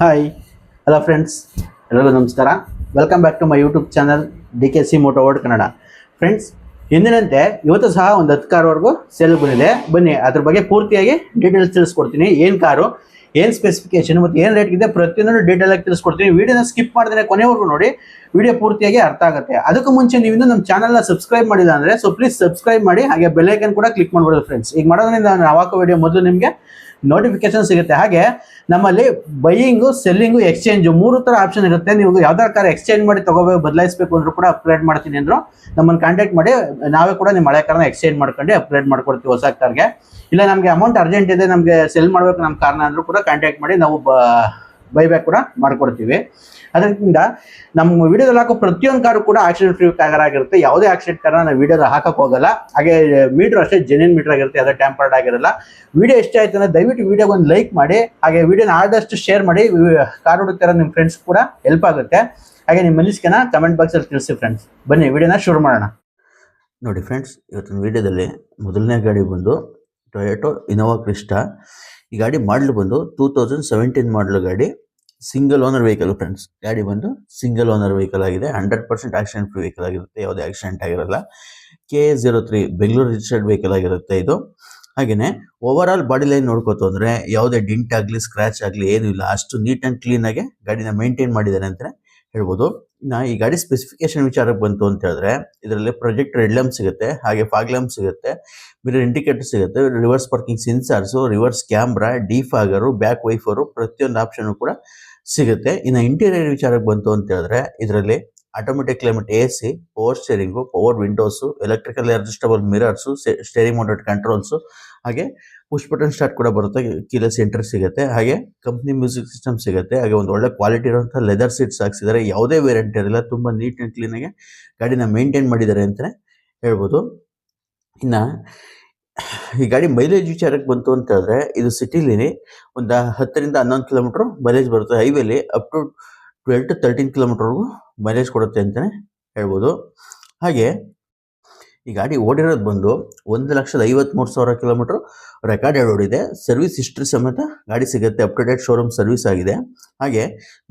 Hi hello friends ಎಲ್ಲರಿಗೂ ನಮಸ್ಕಾರ. Welcome back to my YouTube channel D K C moto world Kannada friends ಎಂದಿನಂತೆ ಇವತ್ತು ಸಹ ಒಂದು ಹತ್ತು ಕಾರ್ವರೆಗೂ ಸೇಲ್ ಬಂದಿದೆ. ಬನ್ನಿ, ಅದ್ರ ಬಗ್ಗೆ ಪೂರ್ತಿಯಾಗಿ ಡೀಟೇಲ್ಸ್ ತಿಳಿಸ್ಕೊಡ್ತೀನಿ. ಏನು ಕಾರು ಏನು ಸ್ಪೆಸಿಫಿಕೇಶನ್ ಮತ್ತು ಏನು ರೇಟ್ ಇದೆ ಡೀಟೇಲಾಗಿ ತಿಳಿಸ್ಕೊಡ್ತೀನಿ. ವೀಡಿಯೋನ ಸ್ಕಿಪ್ ಮಾಡಿದ್ರೆ ಕೊನೆವರೆಗೂ ನೋಡಿ. ವಿಡಿಯೋ ಪೂರ್ತಿಯಾಗಿ ಅರ್ಥ ಆಗುತ್ತೆ. ಅದಕ್ಕೂ ಮುಂಚೆ ನೀವು ನಮ್ಮ ಚಾನಲ್ನ ಸಬ್ಸ್ಕ್ರೈಬ್ ಮಾಡಿಲ್ಲ ಅಂದರೆ ಸೊ ಪ್ಲೀಸ್ ಸಬ್ಸ್ಕ್ರೈಬ್ ಮಾಡಿ. ಹಾಗೆ ಬೆಲ್ಲೈಕನ್ ಕೂಡ ಕ್ಲಿಕ್ ಮಾಡ್ಬೋದು ಫ್ರೆಂಡ್ಸ್ ಈಗ ಮಾಡೋದ್ರಿಂದ ನಾವು ಹಾಕೋ ವಿಡಿಯೋ ಮೊದಲು ನಿಮಗೆ ನೋಟಿಫಿಕೇಶನ್ ಸಿಗುತ್ತೆ. ಹಾಗೆ ನಮ್ಮಲ್ಲಿ ಬೈಯಿಂಗು ಸೆಲ್ಲಿಂಗು ಎಕ್ಸ್ಚೇಂಜು ಮೂರು ಥರ ಆಪ್ಷನ್ ಇರುತ್ತೆ. ನೀವು ಯಾವ್ದಾರ ಕಾರ್ ಎಕ್ಸ್ಚೇಂಜ್ ಮಾಡಿ ತಗೋಬೇಕು, ಬದಲಾಯಿಸಬೇಕು ಅಂದ್ರೂ ಕೂಡ ಅಪ್ಗ್ರೇಡ್ ಮಾಡ್ತೀನಿ ಅಂದರು ನಮ್ಮನ್ನು ಕಾಂಟ್ಯಾಕ್ಟ್ ಮಾಡಿ, ನಾವೇ ಕೂಡ ನಿಮ್ಮ ಹಳೆ ಕಾರ್ನ ಎಕ್ಸ್ಚೇಂಜ್ ಮಾಡ್ಕೊಂಡು ಅಪ್ಗ್ರೇಡ್ ಮಾಡ್ಕೊಡ್ತೀವಿ ಹೊಸ ಕಾರ್ಗೆ ಇಲ್ಲ, ನಮಗೆ ಅಮೌಂಟ್ ಅರ್ಜೆಂಟ್ ಇದೆ, ನಮಗೆ ಸೆಲ್ ಮಾಡಬೇಕು ನಮ್ಮ ಕಾರ್ನ ಅಂದರೂ ಕೂಡ ಕಾಂಟ್ಯಾಕ್ಟ್ ಮಾಡಿ ನಾವು ಬೈಬ್ಯಾಕ್ ಕೂಡ ಮಾಡ್ಕೊಡ್ತೀವಿ. ಅದರಿಂದ ನಮ್ಮ ವಿಡಿಯೋದಲ್ಲಿ ಹಾಕೋ ಪ್ರತಿಯೊಂದು ಕಾರು ಕೂಡ ಆಕ್ಸಿಡೆಂಟ್ ಫ್ರೀ ಕಾರ್ ಆಗಿರುತ್ತೆ. ಯಾವುದೇ ಆಕ್ಸಿಡೆಂಟ್ ಕಾರಣ ನಾವು ವಿಡಿಯೋದ ಹಾಕಕ್ಕೆ ಹೋಗಲ್ಲ. ಹಾಗೆ ಮೀಟರ್ ಅಷ್ಟೇ ಜೆನ್ಯನ್ ಮೀಟರ್ ಆಗಿರುತ್ತೆ. ಯಾವುದೇ ಟ್ಯಾಂಪರ್ಡ್ ಆಗಿರಲ್ಲ. ವಿಡಿಯೋ ಇಷ್ಟ ಆಯ್ತು ಅಂದ್ರೆ ದಯವಿಟ್ಟು ವಿಡಿಯೋಗೆ ಒಂದು ಲೈಕ್ ಮಾಡಿ. ಹಾಗೆ ವಿಡಿಯೋನ ಆದಷ್ಟು ಶೇರ್ ಮಾಡಿ. ಕಾರ್ ಹುಡುಕ್ತಾರ ನಿಮ್ಮ ಫ್ರೆಂಡ್ಸ್ ಕೂಡ ಹೆಲ್ಪ್ ಆಗುತ್ತೆ. ಹಾಗೆ ನಿಮ್ಮ ಮನಸ್ಸಿಗೆನ ಕಮೆಂಟ್ ಬಾಕ್ಸಲ್ಲಿ ತಿಳಿಸಿ ಫ್ರೆಂಡ್ಸ್ ಬನ್ನಿ, ವಿಡಿಯೋನ ಶುರು ಮಾಡೋಣ. ನೋಡಿ ಫ್ರೆಂಡ್ಸ್ ಇವತ್ತಿನ ವಿಡಿಯೋದಲ್ಲಿ ಮೊದಲನೇ ಗಾಡಿ ಬಂದು ಟೊಯೊಟೊ ಇನೋವಾ ಕ್ರಿಸ್ಟಾ ಈ ಗಾಡಿ ಮಾಡಲು ಬಂದು ಟೂ ತೌಸಂಡ್ ಸೆವೆಂಟೀನ್ ಮಾಡಲು ಗಾಡಿ. ಸಿಂಗಲ್ ಓನರ್ ವೆಹಿಕಲ್ ಫ್ರೆಂಡ್ಸ್ ಗಾಡಿ ಬಂದು ಸಿಂಗಲ್ ಓನರ್ ವೆಹಿಕಲ್ ಆಗಿದೆ. Hundred percent accident free vehicle ಆಗಿರುತ್ತೆ. ಯಾವುದೇ ಆಕ್ಸಿಡೆಂಟ್ ಆಗಿರಲ್ಲ. K zero three Bengaluru registered vehicle ಆಗಿರುತ್ತೆ ಇದು. ಹಾಗೆಯೇ ಓವರ್ ಆಲ್ ಬಾಡಿ ಲೈನ್ ನೋಡ್ಕೋತು ಅಂದರೆ ಯಾವುದೇ ಡಿಂಟ್ ಆಗಲಿ ಸ್ಕ್ರ್ಯಾಚ್ ಆಗಲಿ ಏನೂ ಇಲ್ಲ. ಅಷ್ಟು ನೀಟ್ ಆ್ಯಂಡ್ ಆಗಿ ಗಾಡಿನ ಮೇಂಟೈನ್ ಮಾಡಿದ್ದಾರೆ ಅಂತ ಹೇಳ್ಬೋದು. ನಾ ಈ ಗಾಡಿ ಸ್ಪೆಸಿಫಿಕೇಶನ್ ವಿಚಾರಕ್ಕೆ ಬಂತು ಅಂತ ಹೇಳಿದ್ರೆ, ಇದರಲ್ಲಿ ಪ್ರೊಜೆಕ್ಟ್ ರೆಡ್ ಲ್ಯಾಂಪ್ ಸಿಗುತ್ತೆ, ಹಾಗೆ ಫಾಗ್ ಲ್ಯಾಂಪ್ ಸಿಗುತ್ತೆ ಮಿರರ್ ಇಂಡಿಕೇಟರ್ ಸಿಗುತ್ತೆ reverse parking sensors reverse camera defogger back wiper ಪ್ರತಿಯೊಂದು ಆಪ್ಷನ್ ಕೂಡ ಸಿಗುತ್ತೆ. ಇನ್ನು ಇಂಟೀರಿಯರ್ ವಿಚಾರಕ್ಕೆ ಬಂತು ಅಂತ ಹೇಳಿದ್ರೆ, ಇದರಲ್ಲಿ automatic climate A C power steering power windows electrical adjustable mirrors steering mounted controls ಹಾಗೆ ಪುಷ್ ಬಟನ್ ಸ್ಟಾರ್ಟ್ ಕೂಡ ಬರುತ್ತೆ. ಕೀಲ ಸೆಂಟರ್ ಸಿಗುತ್ತೆ. ಹಾಗೆ ಕಂಪ್ನಿ ಮ್ಯೂಸಿಕ್ ಸಿಸ್ಟಮ್ ಸಿಗುತ್ತೆ. ಹಾಗೆ ಒಂದು ಒಳ್ಳೆ ಕ್ವಾಲಿಟಿ ಇರುವಂಥ ಲೆದರ್ ಸೀಟ್ಸ್ ಹಾಕ್ಸಿದ್ದಾರೆ. ಯಾವುದೇ ವೇರಿಯಂಟ್ ಇರಲ್ಲ. ತುಂಬ ನೀಟ್ ಆ್ಯಂಡ್ ಕ್ಲೀನಾಗೆ ಗಾಡಿನ ಮೇಂಟೈನ್ ಮಾಡಿದ್ದಾರೆ ಅಂತಲೇ ಹೇಳ್ಬೋದು. ಇನ್ನು ಈ ಗಾಡಿ ಮೈಲೇಜ್ ವಿಚಾರಕ್ಕೆ ಬಂತು ಅಂತ ಹೇಳಿದ್ರೆ, ಇದು ಸಿಟಿಲಿ ಒಂದು ಹತ್ತರಿಂದ ಹನ್ನೊಂದು ಕಿಲೋಮೀಟ್ರ್ ಮೈಲೇಜ್ ಬರುತ್ತೆ. ಹೈವೇಲಿ up to twelve to thirteen ಕಿಲೋಮೀಟರ್ವರೆಗೂ mileage ಕೊಡುತ್ತೆ ಅಂತಲೇ ಹೇಳ್ಬೋದು. ಹಾಗೆ, ಈ ಗಾಡಿ ಓಡಿರೋದು ಬಂದು ಒಂದು ಲಕ್ಷದ ಐವತ್ತ್ಮೂರು ಸಾವಿರ ಕಿಲೋಮೀಟ್ರ್ ರೆಕಾರ್ಡೆಡ್ ಓಡಿದೆ. ಸರ್ವಿಸ್ ಹಿಸ್ಟ್ರಿ ಸಮೇತ ಗಾಡಿ ಸಿಗುತ್ತೆ. Up to date showroom service ಆಗಿದೆ. ಹಾಗೆ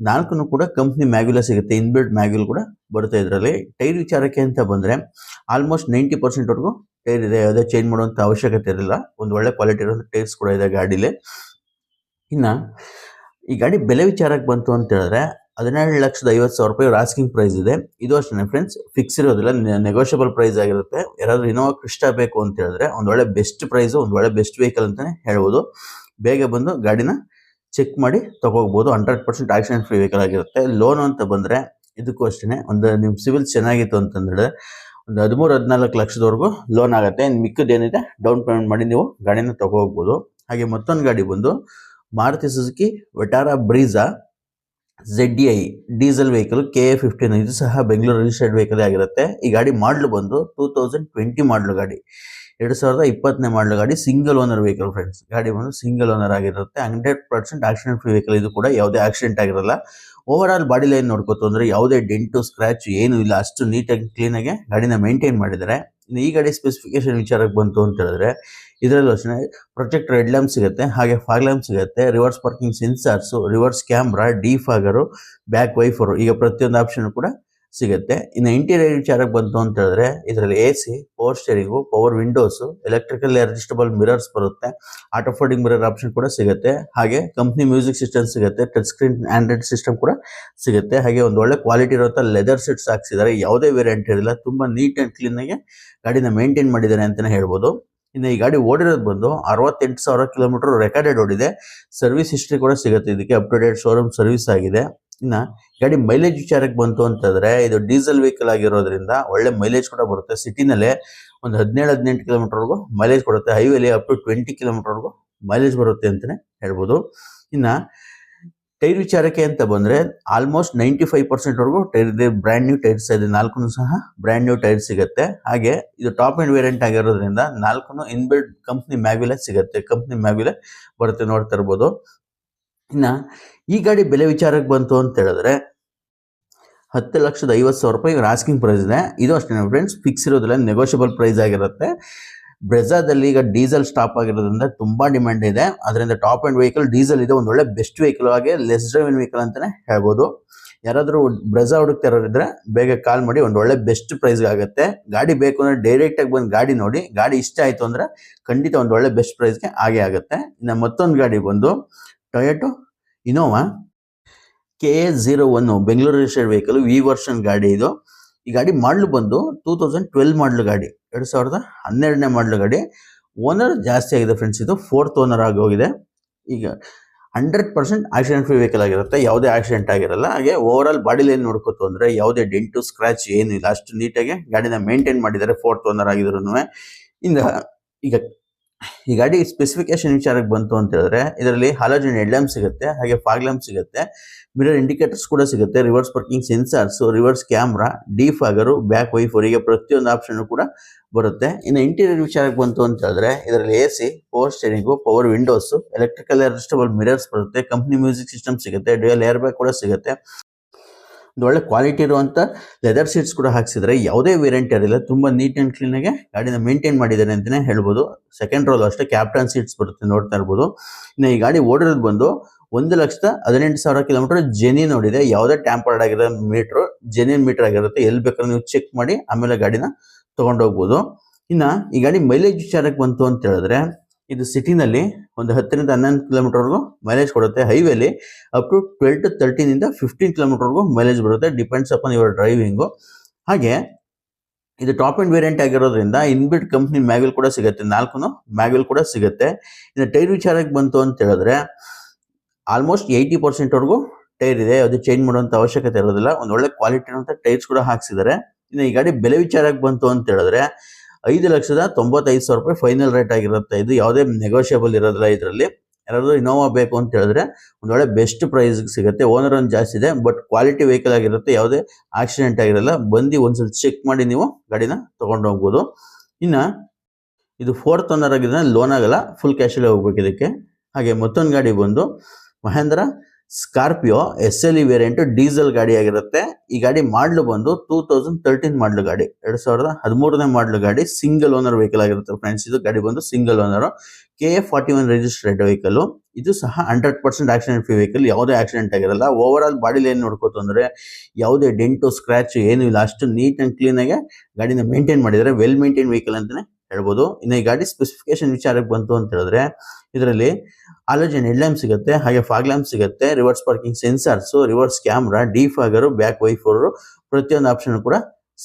ನಾಲ್ಕು ಕೂಡ ಕಂಪ್ನಿ ಮ್ಯಾಗ್ಯುಲ ಸಿಗುತ್ತೆ. ಇನ್ಬಿಲ್ಡ್ ಮ್ಯಾಗ್ಯುಲ್ ಕೂಡ ಬರುತ್ತೆ ಇದರಲ್ಲಿ. ಟೈರ್ ವಿಚಾರಕ್ಕೆ ಅಂತ ಬಂದರೆ ಆಲ್ಮೋಸ್ಟ್ ನೈಂಟಿ ಪರ್ಸೆಂಟ್ವರೆಗೂ ಟೈರ್ ಇದೆ ಯಾವುದೇ ಚೇಂಜ್ ಮಾಡುವಂಥ ಅವಶ್ಯಕತೆ ಇರಲಿಲ್ಲ ಒಂದು ಒಳ್ಳೆ ಕ್ವಾಲಿಟಿ ಇರೋದು ಟೈರ್ಸ್ ಕೂಡ ಇದೆ ಗಾಡೀಲಿ. ಇನ್ನು, ಈ ಗಾಡಿ ಬೆಲೆ ವಿಚಾರಕ್ಕೆ ಬಂತು ಅಂತ ಹೇಳಿದ್ರೆ ಹದಿನೇಳು ಲಕ್ಷದ ಐವತ್ತು ಸಾವಿರ ರೂಪಾಯಿ ರಾಸ್ಕಿಂಗ್ ಪ್ರೈಸ್ ಇದೆ. ಇದು ಅಷ್ಟೇ ಫ್ರೆಂಡ್ಸ್ ಫಿಕ್ಸ್ ಇರೋದಿಲ್ಲ ನೆಗೋಷಿಯಬಲ್ ಪ್ರೈಸ್ ಆಗಿರುತ್ತೆ. ಯಾರಾದರೂ ಇನೋವಾ ಕೃಷ್ಣ ಬೇಕು ಅಂತ ಹೇಳಿದ್ರೆ, ಒಂದು ಒಳ್ಳೆ ಬೆಸ್ಟ್ ಪ್ರೈಸು ಒಂದು ಒಳ್ಳೆ ಬೆಸ್ಟ್ ವೆಹಿಕಲ್ ಅಂತಲೇ ಹೇಳ್ಬೋದು. ಬೇಗ ಬಂದು ಗಾಡಿನ ಚೆಕ್ ಮಾಡಿ ತೊಗೋಬೋದು. Hundred percent accident free vehicle ಆಗಿರುತ್ತೆ. ಲೋನ್ ಅಂತ ಬಂದರೆ, ಇದಕ್ಕೂ ಅಷ್ಟೇ ಒಂದು ನಿಮ್ಮ ಸಿವಿಲ್ ಚೆನ್ನಾಗಿತ್ತು ಅಂತಂದ್ರೆ ಒಂದು ಹದಿಮೂರು, ಹದಿನಾಲ್ಕು ಲಕ್ಷದವರೆಗೂ ಲೋನ್ ಆಗುತ್ತೆ. ಇನ್ನು ಮಿಕ್ಕದೇನಿದೆ ಡೌನ್ ಪೇಮೆಂಟ್ ಮಾಡಿ ನೀವು ಗಾಡಿನ ತಗೋಗ್ಬೋದು ಹಾಗೆ ಮತ್ತೊಂದು ಗಾಡಿ ಬಂದು Maruti Suzuki Vitara Brezza Z D I diesel vehicle K A fifteen ಇದು ಸಹ ಬೆಂಗಳೂರು ರಿಜಿಸ್ಟರ್ಡ್ ವೆಹಿಕಲ್ ಆಗಿರುತ್ತೆ. ಈ ಗಾಡಿ ಮಾಡಲು ಬಂದು ಟೂ ತೌಸಂಡ್ ಟ್ವೆಂಟಿ ಮಾಡಲು ಗಾಡಿ. ಎರಡು ಸಾವಿರದ ಇಪ್ಪತ್ತನೇ ಮಾಡಲು ಗಾಡಿ ಸಿಂಗಲ್ ಓನರ್ ವೆಹಿಕಲ್ ಫ್ರೆಂಡ್ಸ್ ಗಾಡಿ ಬಂದು ಸಿಂಗಲ್ ಓನರ್ ಆಗಿರುತ್ತೆ. Hundred percent accident free vehicle ಇದು ಕೂಡ ಯಾವುದೇ ಆಕ್ಸಿಡೆಂಟ್ ಆಗಿರಲ್ಲ. ಓವರ್ ಆಲ್ ಬಾಡಿ ಲೈನ್ ನೋಡ್ಕೋತು ಅಂದರೆ ಯಾವುದೇ ಡೆಂಟು ಸ್ಕ್ರ್ಯಾಚ್ ಏನೂ ಇಲ್ಲ. ಅಷ್ಟು ನೀಟಾಗಿ ಕ್ಲೀನಾಗಿ ಗಾಡಿನ ಮೇಂಟೈನ್ ಮಾಡಿದ್ದಾರೆ. ಇನ್ನು ಈ ಗಾಡಿ ಸ್ಪೆಸಿಫಿಕೇಶನ್ ವಿಚಾರಕ್ಕೆ ಬಂತು ಅಂತ ಹೇಳಿದ್ರೆ, ಇದರಲ್ಲೂ ಅಷ್ಟೇ ಪ್ರೊಜೆಕ್ಟ್ ರೆಡ್ ಲ್ಯಾಂಪ್ ಸಿಗುತ್ತೆ, ಹಾಗೆ ಫಾಗ್ ಲ್ಯಾಂಪ್ ಸಿಗುತ್ತೆ reverse parking sensors reverse camera defogger back wiper ಈಗ ಪ್ರತಿಯೊಂದು ಆಪ್ಷನ್ ಕೂಡ ಸಿಗುತ್ತೆ. ಇನ್ನು ಇಂಟೀರಿಯರ್ ವಿಚಾರಕ್ಕೆ ಬಂತು ಅಂತ ಹೇಳಿದ್ರೆ, ಇದರಲ್ಲಿ A C power steering power windows electrical adjustable mirrors ಬರುತ್ತೆ. ಆಟೋ ಫೋಲ್ಡಿಂಗ್ ಮಿರರ್ ಆಪ್ಷನ್ ಕೂಡ ಸಿಗುತ್ತೆ. ಹಾಗೆ ಕಂಪ್ನಿ ಮ್ಯೂಸಿಕ್ ಸಿಸ್ಟಮ್ ಸಿಗುತ್ತೆ. ಟಚ್ ಸ್ಕ್ರೀನ್ ಆಂಡ್ರಾಯ್ಡ್ ಸಿಸ್ಟಮ್ ಕೂಡ ಸಿಗುತ್ತೆ. ಹಾಗೆ ಒಂದು ಒಳ್ಳೆ ಕ್ವಾಲಿಟಿ ಇರುವಂಥ ಲೆದರ್ ಸೀಟ್ಸ್ ಹಾಕ್ಸಿದ್ದಾರೆ. ಯಾವುದೇ ವೇರಿಯಂಟ್ ಇರಲಿಲ್ಲ ತುಂಬ ನೀಟ್ ಆ್ಯಂಡ್ ಕ್ಲೀನಾಗಿ ಗಾಡಿನ ಮೇಂಟೈನ್ ಮಾಡಿದ್ದಾರೆ ಅಂತಲೇ ಹೇಳ್ಬೋದು. ಇನ್ನು ಈ ಗಾಡಿ ಓಡಿರೋದು ಬಂದು ಅರವತ್ತೆಂಟು ಸಾವಿರ ಕಿಲೋಮೀಟರ್ ರೆಕಾರ್ಡೆಡ್ ಓಡಿದೆ. ಸರ್ವಿಸ್ ಹಿಸ್ಟ್ರಿ ಕೂಡ ಸಿಗುತ್ತೆ. ಇದಕ್ಕೆ up to date showroom service ಆಗಿದೆ. ಇನ್ನು ಗಾಡಿ ಮೈಲೇಜ್ ವಿಚಾರಕ್ಕೆ ಬಂತು ಅಂತಂದ್ರೆ, ಇದು ಡೀಸೆಲ್ ವೆಹಿಕಲ್ ಆಗಿರೋದ್ರಿಂದ ಒಳ್ಳೆ ಮೈಲೇಜ್ ಕೂಡ ಬರುತ್ತೆ. ಸಿಟಿನಲ್ಲೇ ಒಂದು ಹದಿನೇಳು, ಹದಿನೆಂಟು ಕಿಲೋಮೀಟರ್ವರೆಗೂ ಮೈಲೇಜ್ ಕೊಡುತ್ತೆ ಹೈವೇಲಿ ಅಪ್ ಟು ಟ್ವೆಂಟಿ ಕಿಲೋಮೀಟರ್ವರೆಗೂ ಮೈಲೇಜ್ ಬರುತ್ತೆ ಅಂತಲೇ ಹೇಳ್ಬೋದು. ಇನ್ನು ಟೈರ್ ವಿಚಾರಕ್ಕೆ ಅಂತ ಬಂದರೆ ಆಲ್ಮೋಸ್ಟ್ ನೈಂಟಿ ಫೈವ್ ಪರ್ಸೆಂಟ್ವರೆಗೂ ಟೈರ್ ಇದೆ ಬ್ರ್ಯಾಂಡ್ ನ್ಯೂ ಟೈರ್ಸ್ ಇದೆ ನಾಲ್ಕು ಸಹ ಬ್ರ್ಯಾಂಡ್ ನ್ಯೂ ಟೈರ್ ಸಿಗುತ್ತೆ. ಹಾಗೆ ಇದು ಟಾಪ್ ಆ್ಯಂಡ್ ವೇರಿಯಂಟ್ ಆಗಿರೋದ್ರಿಂದ ನಾಲ್ಕು ಇನ್ಬಿಲ್ಡ್ ಕಂಪ್ನಿ ಮ್ಯಾಗ್ಯುಲೆ ಸಿಗುತ್ತೆ. ಕಂಪ್ನಿ ಮ್ಯಾಗ್ಯುಲೆ ಬರುತ್ತೆ ನೋಡ್ತಾ ಇರ್ಬೋದು. ಇನ್ನು ಈ ಗಾಡಿ ಬೆಲೆ ವಿಚಾರಕ್ಕೆ ಬಂತು ಅಂತ ಹೇಳಿದ್ರೆ ಹತ್ತು ಲಕ್ಷದ ಐವತ್ತು ಸಾವಿರ ರೂಪಾಯಿ ಆಸ್ಕಿಂಗ್ ಪ್ರೈಸ್ ಇದೆ. ಇದು ಅಷ್ಟೇ ಫ್ರೆಂಡ್ಸ್ ಫಿಕ್ಸ್ ಇರೋದಿಲ್ಲ ನೆಗೋಷಿಯಬಲ್ ಪ್ರೈಸ್ ಆಗಿರುತ್ತೆ. ಬ್ರೆಜಾದಲ್ಲಿ ಈಗ ಡೀಸೆಲ್ ಸ್ಟಾಪ್ ಆಗಿರೋದ್ರಿಂದ ತುಂಬಾ ಡಿಮ್ಯಾಂಡ್ ಇದೆ. ಅದರಿಂದ ಟಾಪ್ ಆ್ಯಂಡ್ ವೆಹಿಕಲ್ ಡೀಸೆಲ್ ಇದೆ, ಒಂದು ಒಳ್ಳೆ ಬೆಸ್ಟ್ ವೆಹಿಕಲ್ ಆಗಿ ಲೆಸ್ ಡ್ರೈವಿನ್ ವೆಹಿಕಲ್ ಅಂತಾನೆ ಹೇಳ್ಬೋದು. ಯಾರಾದರೂ ಬ್ರೆಜಾ ಹುಡುಕ್ತಾ ಇರೋರಿದ್ರೆ ಬೇಗ ಕಾಲ್ ಮಾಡಿ, ಒಂದು ಒಳ್ಳೆ ಬೆಸ್ಟ್ ಪ್ರೈಸ್ಗೆ ಆಗುತ್ತೆ. ಗಾಡಿ ಬೇಕು ಅಂದ್ರೆ ಡೈರೆಕ್ಟ್ ಆಗಿ ಬಂದು ಗಾಡಿ ನೋಡಿ, ಗಾಡಿ ಇಷ್ಟ ಆಯಿತು ಅಂದ್ರೆ ಖಂಡಿತ ಒಂದು ಒಳ್ಳೆ ಬೆಸ್ಟ್ ಪ್ರೈಸ್ಗೆ ಆಗೇ ಆಗುತ್ತೆ. ಇನ್ನು ಮತ್ತೊಂದು ಗಾಡಿ ಬಂದು Toyota Innova K A zero one Bengaluru registered vehicle V version ಗಾಡಿ ಇದು. ಈ ಗಾಡಿ ಮಾಡಲು ಬಂದು ಟೂ ತೌಸಂಡ್ ಟ್ವೆಲ್ ಮಾಡಲು ಗಾಡಿ. ಎರಡು ಸಾವಿರದ ಹನ್ನೆರಡನೇ ಮಾಡಲು ಗಾಡಿ. ಓನರ್ ಜಾಸ್ತಿ ಆಗಿದೆ ಫ್ರೆಂಡ್ಸ್ ಇದು ಫೋರ್ತ್ ಓನರ್ ಆಗಿ ಹೋಗಿದೆ. ಈಗ hundred percent accident free vehicle ಆಗಿರುತ್ತೆ. ಯಾವುದೇ ಆಕ್ಸಿಡೆಂಟ್ ಆಗಿರಲ್ಲ. ಹಾಗೆ ಓವರ್ ಆಲ್ ಬಾಡಿ ಲೈನ್ ನೋಡ್ಕೋತು ಅಂದ್ರೆ ಯಾವುದೇ ಡೆಂಟು ಸ್ಕ್ರಾಚ್ ಏನಿಲ್ಲ ಅಷ್ಟು ನೀಟಾಗಿ ಗಾಡಿನ ಮೇಂಟೈನ್ ಮಾಡಿದ್ದಾರೆ ಫೋರ್ತ್ ಓನರ್ ಆಗಿದ್ರು ಇಂದ ಈಗ ಈ ಗಾಡಿ ಸ್ಪೆಸಿಫಿಕೇಶನ್ ವಿಚಾರಕ್ಕೆ ಬಂತು ಅಂತ ಹೇಳಿದ್ರೆ, ಇದರಲ್ಲಿ ಹಾಲೋಜನ್ ಲ್ಯಾಂಪ್ ಸಿಗುತ್ತೆ, ಹಾಗೆ ಫಾಗ್ ಲ್ಯಾಂಪ್ ಸಿಗುತ್ತೆ ಮಿರರ್ ಇಂಡಿಕೇಟರ್ಸ್ ಕೂಡ ಸಿಗುತ್ತೆ reverse parking sensors reverse camera defogger back wiper ಹೀಗೆ ಪ್ರತಿಯೊಂದು ಆಪ್ಷನ್ ಕೂಡ ಬರುತ್ತೆ. ಇನ್ನು ಇಂಟೀರಿಯರ್ ವಿಚಾರಕ್ಕೆ ಬಂತು ಅಂತ ಹೇಳಿದ್ರೆ, ಇದರಲ್ಲಿ A C power steering power windows electrical adjustable mirrors ಬರುತ್ತೆ ಕಂಪ್ನಿ ಮ್ಯೂಸಿಕ್ ಸಿಸ್ಟಮ್ ಸಿಗುತ್ತೆ ಡ್ಯೂಯಲ್ ಏರ್ ಬ್ಯಾಗ್ ಕೂಡ ಸಿಗುತ್ತೆ. ಒಂದು ಒಳ್ಳೆ ಕ್ವಾಲಿಟಿ ಇರುವಂಥ ಲೆದರ್ ಸೀಟ್ಸ್ ಕೂಡ ಹಾಕ್ಸಿದ್ರೆ ಯಾವುದೇ ವೇರಿಯಂಟ್ ಇರಲಿಲ್ಲ. ತುಂಬಾ ನೀಟ್ ಅಂಡ್ ಕ್ಲೀನ್ ಆಗಿ ಗಾಡಿನ ಮೇಂಟೈನ್ ಮಾಡಿದ್ದಾರೆ ಅಂತಾನೆ ಹೇಳ್ಬೋದು. ಸೆಕೆಂಡ್ ರೋಲ್ ಅಷ್ಟೇ ಕ್ಯಾಪ್ಟನ್ ಸೀಟ್ಸ್ ಬರುತ್ತೆ ನೋಡ್ತಾ ಇರ್ಬೋದು. ಇನ್ನು ಈ ಗಾಡಿ ಓಡಿರೋದು ಬಂದು ಒಂದು ಲಕ್ಷದ ಹದಿನೆಂಟು ಸಾವಿರ ಕಿಲೋಮೀಟರ್ ಜೆನಿ ನೋಡಿದೆ. ಯಾವುದೇ ಟ್ಯಾಂಪರ್ಡ್ ಆಗಿರೋ ಮೀಟ್ರ್ ಜೆನ್ಯೂನ್ ಮೀಟರ್ ಆಗಿರುತ್ತೆ. ಎಲ್ಲಿ ಬೇಕಾದ್ರೂ ನೀವು ಚೆಕ್ ಮಾಡಿ ಆಮೇಲೆ ಗಾಡಿನ ತೊಗೊಂಡೋಗ್ಬೋದು. ಇನ್ನ ಈ ಗಾಡಿ ಮೈಲೇಜ್ ವಿಚಾರಕ್ಕೆ ಬಂತು ಅಂತ ಹೇಳಿದ್ರೆ ಇದು ಸಿಟಿನಲ್ಲಿ ಒಂದು ಹತ್ತರಿಂದ ಹನ್ನೊಂದು ಕಿಲೋಮೀಟರ್ವರೆಗೂ ಮೈಲೇಜ್ ಕೊಡುತ್ತೆ. ಹೈವೇಲಿ up to twelve to thirteen ಇಂದ ಫಿಫ್ಟೀನ್ ಕಿಲೋಮೀಟರ್ವರೆಗೂ ಮೈಲೇಜ್ ಬರುತ್ತೆ. ಡಿಪೆಂಡ್ಸ್ ಅಪಾನ್ ಯುವರ್ ಡ್ರೈವಿಂಗು ಹಾಗೆ ಇದು ಟಾಪ್ ಅಂಡ್ ವೇರಿಯಂಟ್ ಆಗಿರೋದ್ರಿಂದ ಇನ್ಬಿಟ್ ಕಂಪ್ನಿ ಮ್ಯಾಗಲ್ ಕೂಡ ಸಿಗುತ್ತೆ. ನಾಲ್ಕು ಮ್ಯಾಗಲ್ ಕೂಡ ಸಿಗುತ್ತೆ. ಇನ್ನು ಟೈರ್ ವಿಚಾರಕ್ಕೆ ಬಂತು ಅಂತ ಹೇಳಿದ್ರೆ ಆಲ್ಮೋಸ್ಟ್ ಏಯ್ಟಿ ಪರ್ಸೆಂಟ್ವರೆಗೂ ಟೈರ್ ಇದೆ. ಅದು ಚೇಂಜ್ ಮಾಡುವಂಥ ಅವಶ್ಯಕತೆ ಇರೋದಿಲ್ಲ. ಒಂದು ಒಳ್ಳೆ ಕ್ವಾಲಿಟಿ ಇರುವಂಥ ಟೈರ್ಸ್ ಕೂಡ ಹಾಕ್ಸಿದ್ದಾರೆ. ಇನ್ನು ಈ ಗಾಡಿ ಬೆಲೆ ವಿಚಾರಕ್ಕೆ ಬಂತು ಅಂತ ಹೇಳಿದ್ರೆ ಐದು ಲಕ್ಷದ ತೊಂಬತ್ತೈದು ಸಾವಿರ ರೂಪಾಯಿ ಫೈನಲ್ ರೇಟ್ ಆಗಿರುತ್ತೆ. ಇದು ಯಾವುದೇ ನೆಗೋಷಿಯಬಲ್ ಇರೋದಿಲ್ಲ ಇದರಲ್ಲಿ. ಯಾರಾದರೂ ಇನೋವಾ ಬೇಕು ಅಂತ ಹೇಳಿದ್ರೆ ಒಂದು ಒಳ್ಳೆ ಬೆಸ್ಟ್ ಪ್ರೈಸ್ ಸಿಗುತ್ತೆ. ಓನರ್ ಒಂದು ಜಾಸ್ತಿ ಇದೆ ಬಟ್ ಕ್ವಾಲಿಟಿ ವೆಹಿಕಲ್ ಆಗಿರುತ್ತೆ. ಯಾವುದೇ ಆಕ್ಸಿಡೆಂಟ್ ಆಗಿರಲ್ಲ, ಬಂದು ಒಂದ್ಸಲ ಚೆಕ್ ಮಾಡಿ ನೀವು ಗಾಡಿನ ತೊಗೊಂಡು ಹೋಗ್ಬೋದು. ಇನ್ನ ಇದು ಫೋರ್ತ್ ಓನರ್ ಆಗಿದ್ರೆ ಲೋನ್ ಆಗಲ್ಲ ಫುಲ್ ಕ್ಯಾಶಲ್ಲೇ ಹೋಗ್ಬೇಕು ಇದಕ್ಕೆ. ಹಾಗೆ ಮತ್ತೊಂದು ಗಾಡಿ ಬಂದು Mahindra Scorpio S L E variant diesel ಗಾಡಿ ಆಗಿರುತ್ತೆ. ಈ ಗಾಡಿ ಮಾಡ್ಲು ಬಂದು ಟೂ ತೌಸಂಡ್ ತರ್ಟೀನ್ ಮಾಡ್ಲು ಗಾಡಿ. ಎರಡ್ ಸಾವಿರದ ಹದಿಮೂರನೇ ಮಾಡ್ಲು ಗಾಡಿ. ಸಿಂಗಲ್ ಓನರ್ ವೆಹಿಕಲ್ ಆಗಿರುತ್ತೆ ಫ್ರೆಂಡ್ಸ್ ಇದು ಗಾಡಿ ಬಂದು single owner K A forty one registered vehicle ಇದು ಸಹ hundred percent accident free vehicle ಯಾವುದೇ ಆಕ್ಸಿಡೆಂಟ್ ಆಗಿರಲ್ಲ. ಓವರ್ ಆಲ್ ಬಾಡಿಲಿ ಏನು ನೋಡ್ಕೋತು ಅಂದ್ರೆ ಯಾವುದೇ ಡೆಂಟು ಸ್ಕ್ರಾಚ್ ಏನು ಇಲ್ಲ. ಅಷ್ಟು ನೀಟ್ ಅಂಡ್ ಕ್ಲೀನ್ ಆಗಿ ಗಾಡಿನ ಮೇಂಟೈನ್ ಮಾಡಿದರೆ ವೆಲ್ ಮೇಂಟೈನ್ ವೆಹಿಕಲ್ ಅಂತಾನೆ ಹೇಳ್ಬೋದು. ಇನ್ನು ಈ ಗಾಡಿ ಸ್ಪೆಸಿಫಿಕೇಶನ್ ವಿಚಾರಕ್ಕೆ ಬಂತು ಅಂತ ಹೇಳಿದ್ರೆ, ಇದರಲ್ಲಿ ಆಲೋಜನ್ ಹೆಡ್ ಲ್ಯಾಂಪ್ ಸಿಗುತ್ತೆ, ಹಾಗೆ ಫಾಗ್ ಲ್ಯಾಂಪ್ ಸಿಗುತ್ತೆ reverse parking sensors reverse camera defogger back wiper ಪ್ರತಿಯೊಂದು ಆಪ್ಷನ್ ಕೂಡ